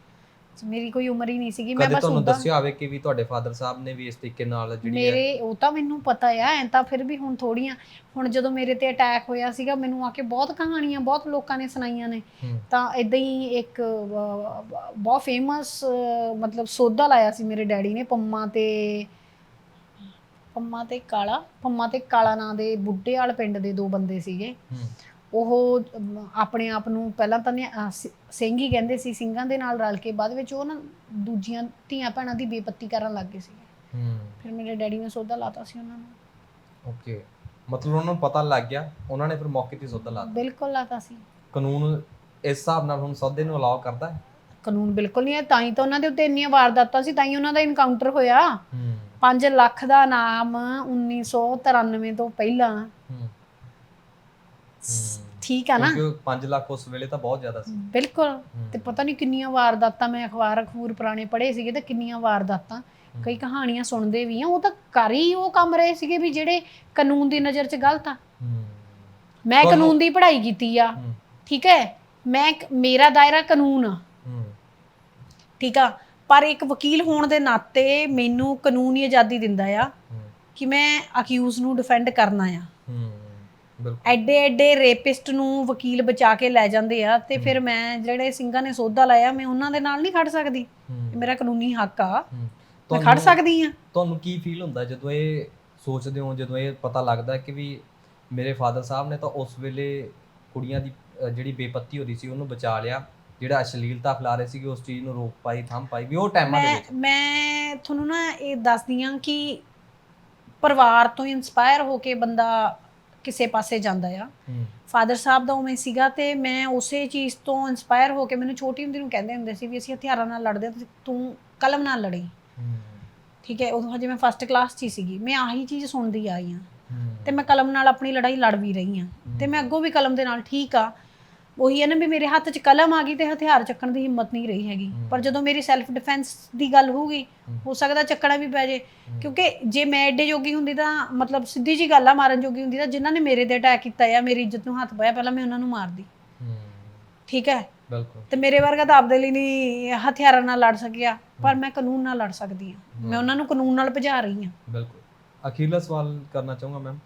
ਮੇਰੀ ਕੋਈ ਉਮਰ ਹੀ ਨਹੀਂ ਸੀਗੀ ਮੈਂ ਕਦੇ ਬਸ ਤੁਹਾਨੂੰ ਉਦਾਂ ਦੱਸਿਆ ਹੋਵੇ ਕਿ ਵੀ ਤੁਹਾਡੇ ਫਾਦਰ ਸਾਹਿਬ ਨੇ ਵੀ ਇਸ ਤਰੀਕੇ ਨਾਲ ਜਿਹੜੀ ਹੈ ਮੇਰੇ ਉਹ ਤਾਂ ਮੈਨੂੰ ਪਤਾ ਆ ਐ ਤਾਂ ਫਿਰ ਵੀ ਹੁਣ ਥੋੜੀਆਂ ਹੁਣ ਜਦੋਂ ਮੇਰੇ ਤੇ ਅਟੈਕ ਹੋਇਆ ਸੀਗਾ ਮੈਨੂੰ ਆ ਕੇ ਬਹੁਤ ਕਹਾਣੀਆਂ ਬਹੁਤ ਲੋਕਾਂ ਨੇ ਸੁਣਾਈਆਂ ਨੇ। ਹੂੰ, ਤਾਂ ਇਦਾਂ ਹੀ ਇੱਕ ਅਹ, ਬਹੁਤ ਫੇਮਸ ਮਤਲਬ ਸੋਧਾ ਲਾਇਆ ਸੀ ਮੇਰੇ ਡੈਡੀ ਨੇ ਪੰਮਾ ਤੇ ਪੰਮਾ ਤੇ ਕਾਲਾ ਪੰਮਾ ਤੇ ਕਾਲਾ ਨਾਂ ਦੇ ਬੁੱਢੇ ਵਾਲ ਪਿੰਡ ਦੇ ਦੋ ਬੰਦੇ ਸੀਗੇ। ਹੂੰ, ਉਹ ਆਪਣੇ ਆਪ ਨੂੰ ਪਹਿਲਾਂ ਤਾਂ ਸਿ- ਸਿੰਘ ਹੀ ਕਹਿੰਦੇ ਸੀ ਸਿੰਘਾਂ ਦੇ ਨਾਲ ਰਲ ਕੇ ਬਾਅਦ ਵਿੱਚ ਉਹ ਨਾ ਦੂਜੀਆਂ ਧੀਆਂ ਭੈਣਾਂ ਦੀ ਬੇਪੱਤੀ ਕਰਨ ਲੱਗ ਗਏ ਸੀਗੇ। ਹੂੰ। ਫਿਰ ਮੇਰੇ ਡੈਡੀ ਨੇ ਸੌਦਾ ਲਾਤਾ ਸੀ ਉਹਨਾਂ ਨੂੰ। ਓਕੇ। ਮਤਲਬ ਉਹਨਾਂ ਨੂੰ ਪਤਾ ਲੱਗ ਗਿਆ ਉਹਨਾਂ ਨੇ ਫਿਰ ਮੌਕੇ ਤੇ ਸੌਦਾ ਲਾ ਦਿੱਤਾ ਬਿਲਕੁਲ ਲਾਤਾ ਸੀ। ਕਾਨੂੰਨ ਇਸ ਹਿਸਾਬ ਨਾਲ ਹੁਣ ਸੌਦੇ ਨੂੰ ਅਲਾਉ ਕਰਦਾ ਹੈ? ਕਾਨੂੰਨ ਬਿਲਕੁਲ ਨਹੀਂ ਹੈ ਤਾਂ ਹੀ ਤਾਂ ਉਹਨਾਂ ਦੇ ਉੱਤੇ ਇੰਨੀਆਂ ਵਾਰਦਾਤਾਂ ਸੀ ਤਾਂ ਹੀ ਉਹਨਾਂ ਦਾ ਇਨਕਾਊਂਟਰ ਹੋਇਆ। ਹੂੰ। 5 ਲੱਖ ਦਾ ਨਾਮ 1993 ਤੋਂ ਪਹਿਲਾਂ। ਹੂੰ। ਠੀਕ ਆ ਨਾ? ਕਿਉਂਕਿ 5 ਲੱਖ ਉਸ ਵੇਲੇ ਤਾਂ ਬਹੁਤ ਜ਼ਿਆਦਾ ਸੀ। ਬਿਲਕੁਲ। ਤੇ ਪਤਾ ਨਹੀਂ ਕਿੰਨੀਆਂ ਵਾਰਦਾਤਾਂ ਮੈਂ ਅਖਬਾਰ ਅਖਬੂਰ ਪੁਰਾਣੇ ਪੜ੍ਹੇ ਸੀਗੇ ਤੇ ਕਿੰਨੀਆਂ ਵਾਰਦਾਤਾਂ। ਕਈ ਕਹਾਣੀਆਂ ਸੁਣਦੇ ਵੀ ਆ ਉਹ ਤਾਂ ਕਰ ਹੀ ਉਹ ਕੰਮ ਰਹੇ ਸੀਗੇ ਵੀ ਜਿਹੜੇ ਕਾਨੂੰਨ ਦੀ ਨਜ਼ਰ 'ਚ ਗਲਤ ਆ। ਮੈਂ ਕਾਨੂੰਨ ਦੀ ਪੜ੍ਹਾਈ ਕੀਤੀ ਆ। ਠੀਕ ਹੈ? ਮੈਂ ਮੇਰਾ ਦਾਇਰਾ ਕਾਨੂੰਨ ਆ। ਠੀਕ ਆ? ਪਰ ਇੱਕ ਵਕੀਲ ਹੋਣ ਦੇ ਨਾਤੇ ਮੈਨੂੰ ਕਾਨੂੰਨੀ ਆਜ਼ਾਦੀ ਦਿੰਦਾ ਆ ਕਿ ਮੈਂ ਅਕਿਊਜ਼ ਨੂੰ ਡਿਫੈਂਡ ਕਰਨਾ ਆ। ਐਡੇ ਐਡੇ ਰੇਪਿਸਟ ਨੂੰ ਵਕੀਲ ਬਚਾ ਕੇ ਲੈ ਜਾਂਦੇ ਆ ਤੇ ਫਿਰ ਮੈਂ ਜਿਹੜੇ ਸਿੰਘਾਂ ਨੇ ਸੋਧਾ ਲਾਇਆ ਮੈਂ ਉਹਨਾਂ ਦੇ ਨਾਲ ਨਹੀਂ ਖੜ ਸਕਦੀ। ਮੇਰਾ ਕਾਨੂੰਨੀ ਹੱਕ ਆ। ਮੈਂ ਖੜ ਸਕਦੀ ਆ। ਤੁਹਾਨੂੰ ਕੀ ਫੀਲ ਹੁੰਦਾ ਜਦੋਂ ਇਹ ਸੋਚਦੇ ਹੋ ਜਦੋਂ ਇਹ ਪਤਾ ਲੱਗਦਾ ਕਿ ਵੀ ਮੇਰੇ ਫਾਦਰ ਸਾਹਿਬ ਨੇ ਤਾਂ ਉਸ ਵੇਲੇ ਕੁੜੀਆਂ ਦੀ ਜਿਹੜੀ ਬੇਪੱਤੀ ਹੋ ਰਹੀ ਸੀ ਉਹਨੂੰ ਬਚਾ ਲਿਆ। ਜਿਹੜਾ ਅਸ਼ਲੀਲਤਾ ਫੈਲਾ ਰਹੇ ਸੀਗੇ ਉਸ ਚੀਜ਼ ਨੂੰ ਰੋਕ ਪਾਈ ਥੰਮ ਪਾਈ ਵੀ ਉਹ ਟਾਈਮਾਂ ਦੇ ਮੈਂ ਵਿੱਚ। ਮੈਂ ਤੁਹਾਨੂੰ ਨਾ ਇਹ ਦੱਸਦੀ ਆ ਕਿ ਪਰਿਵਾਰ ਤੋਂ ਇਨਸਪਾਇਰ ਹੋ ਕੇ ਬੰਦਾ ਕਿਸੇ ਪਾਸੇ ਜਾਂਦਾ ਆ। ਫਾਦਰ ਸਾਹਿਬ ਦਾ ਉਵੇਂ ਸੀਗਾ ਤੇ ਮੈਂ ਉਸੇ ਚੀਜ਼ ਤੋਂ ਇਨਸਪਾਇਰ ਹੋ ਕੇ ਮੈਨੂੰ ਛੋਟੀ ਹੁੰਦੀ ਨੂੰ ਕਹਿੰਦੇ ਹੁੰਦੇ ਸੀ ਵੀ ਅਸੀਂ ਹਥਿਆਰਾਂ ਨਾਲ ਲੜਦੇ ਹਾਂ ਤੇ ਕਲਮ ਨਾਲ ਲੜੀ। ਠੀਕ ਹੈ ਉਦੋਂ ਹਜੇ ਮੈਂ ਫਸਟ ਕਲਾਸ 'ਚ ਸੀਗੀ। ਮੈਂ ਆਹੀ ਚੀਜ਼ ਸੁਣਦੀ ਆਈ ਹੂੰ। ਤੇ ਮੈਂ ਕਲਮ ਨਾਲ ਆਪਣੀ ਲੜਾਈ ਲੜ ਵੀ ਰਹੀ ਹਾਂ ਤੇ ਮੈਂ ਅੱਗੋਂ ਵੀ ਕਲਮ ਦੇ ਨਾਲ ਠੀਕ ਆ। ਉਹੀ ਹੈ ਨਾ ਵੀ ਮੇਰੇ ਹੱਥ 'ਚ ਕਲਮ ਆ ਗਈ ਤੇ ਹਥਿਆਰ ਚੱਕਣ ਦੀ ਹਿੰਮਤ ਨਹੀਂ ਰਹੀ ਹੈਗੀ। ਪਰ ਜਦੋਂ ਮੇਰੀ ਸੈਲਫ ਡਿਫੈਂਸ ਦੀ ਗੱਲ ਹੋਊਗੀ ਹੋ। ਸਕਦਾ ਚੱਕਣਾ ਵੀ ਪੈ ਜੇ। ਕਿਉਂਕਿ ਜੇ ਮੈਂ ਐਡੇ ਜੋਗੀ ਹੁੰਦੀ ਤਾਂ ਮਤਲਬ ਸਿੱਧੀ ਜੀ ਗੱਲ ਆ ਮਾਰਨ ਜੋਗੀ ਹੁੰਦੀ ਤਾਂ ਜਿਨ੍ਹਾਂ ਨੇ ਮੇਰੇ ਤੇ ਅਟੈਕ ਕੀਤਾ ਆ ਮੇਰੀ ਇੱਜ਼ਤ ਨੂੰ ਹੱਥ ਪਾਇਆ ਪਹਿਲਾਂ ਮੈਂ ਉਹਨਾਂ ਨੂੰ ਮਾਰਦੀ। ਠੀਕ ਹੈ? ਬਿਲਕੁਲ। ਤੇ ਮੇਰੇ ਵਰਗਾ ਤਾਂ ਆਪਦੇ ਲਈ ਨਹੀਂ ਹਥਿਆਰਾਂ ਨਾਲ ਲੜ ਸਕਿਆ ਪਰ ਮੈਂ ਕਾਨੂੰਨ ਨਾਲ ਲੜ ਸਕਦੀ ਹਾਂ। ਮੈਂ ਉਹਨਾਂ ਨੂੰ ਕਾਨੂੰਨ ਨਾਲ ਭਜਾ ਰਹੀ ਹਾਂ। ਬਿਲਕੁਲ। ਅਖੀਰਲਾ ਸਵਾਲ ਕਰਨਾ ਚਾਹੂੰਗਾ ਮੈਮ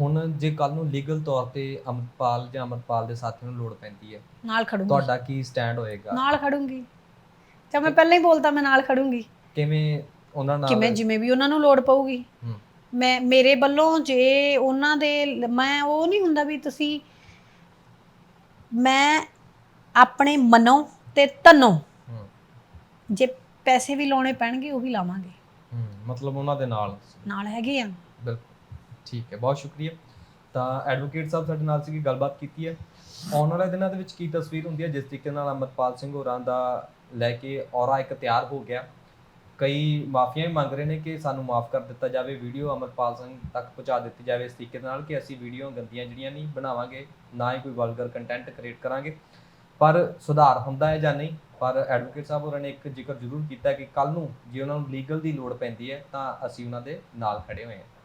ਹੁਣ ਜੇ ਕੱਲ ਨੂੰ ਲੀਗਲ ਤੌਰ ਤੇ ਅਮਰਪਾਲ ਜਾਂ ਅਮਰਪਾਲ ਦੇ ਸਾਥੀਆਂ ਨੂੰ ਲੋੜ ਪੈਂਦੀ ਹੈ ਨਾਲ ਖੜੂੰਗੀ। ਤੁਹਾਡਾ ਕੀ ਸਟੈਂਡ ਹੋਏਗਾ? ਨਾਲ ਖੜੂੰਗੀ। ਜਦ ਮੈਂ ਪਹਿਲਾਂ ਹੀ ਬੋਲਤਾ ਮੈਂ ਨਾਲ ਖੜੂੰਗੀ। ਕਿਵੇਂ ਉਹਨਾਂ ਨਾਲ? ਕਿਵੇਂ ਜਿਵੇਂ ਵੀ ਉਹਨਾਂ ਨੂੰ ਲੋੜ ਪਊਗੀ। ਹੂੰ, ਮੈਂ ਮੇਰੇ ਵੱਲੋਂ ਜੇ ਉਹਨਾਂ ਦੇ ਲ- ਮੈਂ ਉਹ ਨਹੀਂ ਹੁੰਦਾ ਵੀ ਤੁਸੀਂ ਮੈਂ ਆਪਣੇ ਮਨੋਂ ਤੇ ਤਨੋਂ ਹੂੰ। ਜੇ ਪੈਸੇ ਵੀ ਲਾਉਣੇ ਪੈਣਗੇ ਉਹ ਵੀ ਲਾਵਾਂਗੇ। ਹੂੰ ਮਤਲਬ ਉਹਨਾਂ ਦੇ ਨਾਲ? ਨਾਲ ਹੈਗੇ ਆ। ਬਿਲਕੁਲ। ਠੀਕ ਹੈ, ਬਹੁਤ ਸ਼ੁਕਰੀਆ। ਤਾਂ ਐਡਵੋਕੇਟ ਸਾਹਿਬ ਸਾਡੇ ਨਾਲ ਸੀਗੀ, ਗੱਲਬਾਤ ਕੀਤੀ ਹੈ। ਆਉਣ ਵਾਲੇ ਦਿਨਾਂ ਦੇ ਵਿੱਚ ਕੀ ਤਸਵੀਰ ਹੁੰਦੀ ਹੈ? ਜਿਸ ਤਰੀਕੇ ਨਾਲ ਅਮਰਪਾਲ ਸਿੰਘ ਹੋਰਾਂ ਦਾ ਲੈ ਕੇ ਔਰਾ ਇੱਕ ਤਿਆਰ ਹੋ ਗਿਆ। ਕਈ ਮਾਫੀਆਂ ਵੀ ਮੰਗ ਰਹੇ ਨੇ ਕਿ ਸਾਨੂੰ ਮਾਫ ਕਰ ਦਿੱਤਾ ਜਾਵੇ। ਵੀਡੀਓ ਅਮਰਪਾਲ ਸਿੰਘ ਤੱਕ ਪਹੁੰਚਾ ਦਿੱਤੀ ਜਾਵੇ। ਇਸ ਤਰੀਕੇ ਨਾਲ ਕਿ ਅਸੀਂ ਵੀਡੀਓ ਗੰਦੀਆਂ ਜਿਹੜੀਆਂ ਨਹੀਂ ਬਣਾਵਾਂਗੇ, ਨਾ ਹੀ ਕੋਈ ਵਲਗਰ ਕੰਟੈਂਟ ਕ੍ਰੀਏਟ ਕਰਾਂਗੇ। ਪਰ ਸੁਧਾਰ ਹੁੰਦਾ ਹੈ ਜਾਂ ਨਹੀਂ? ਪਰ ਐਡਵੋਕੇਟ ਸਾਹਿਬ ਹੋਰਾਂ ਨੇ ਇੱਕ ਜ਼ਿਕਰ ਜ਼ਰੂਰ ਕੀਤਾ ਕਿ ਕੱਲ ਨੂੰ ਜੇ ਉਹਨਾਂ ਨੂੰ ਲੀਗਲ ਦੀ ਲੋੜ ਪੈਂਦੀ ਹੈ, ਤਾਂ ਅਸੀਂ ਉਹਨਾਂ ਦੇ ਨਾਲ ਖੜੇ ਹੋਏ ਹਾਂ।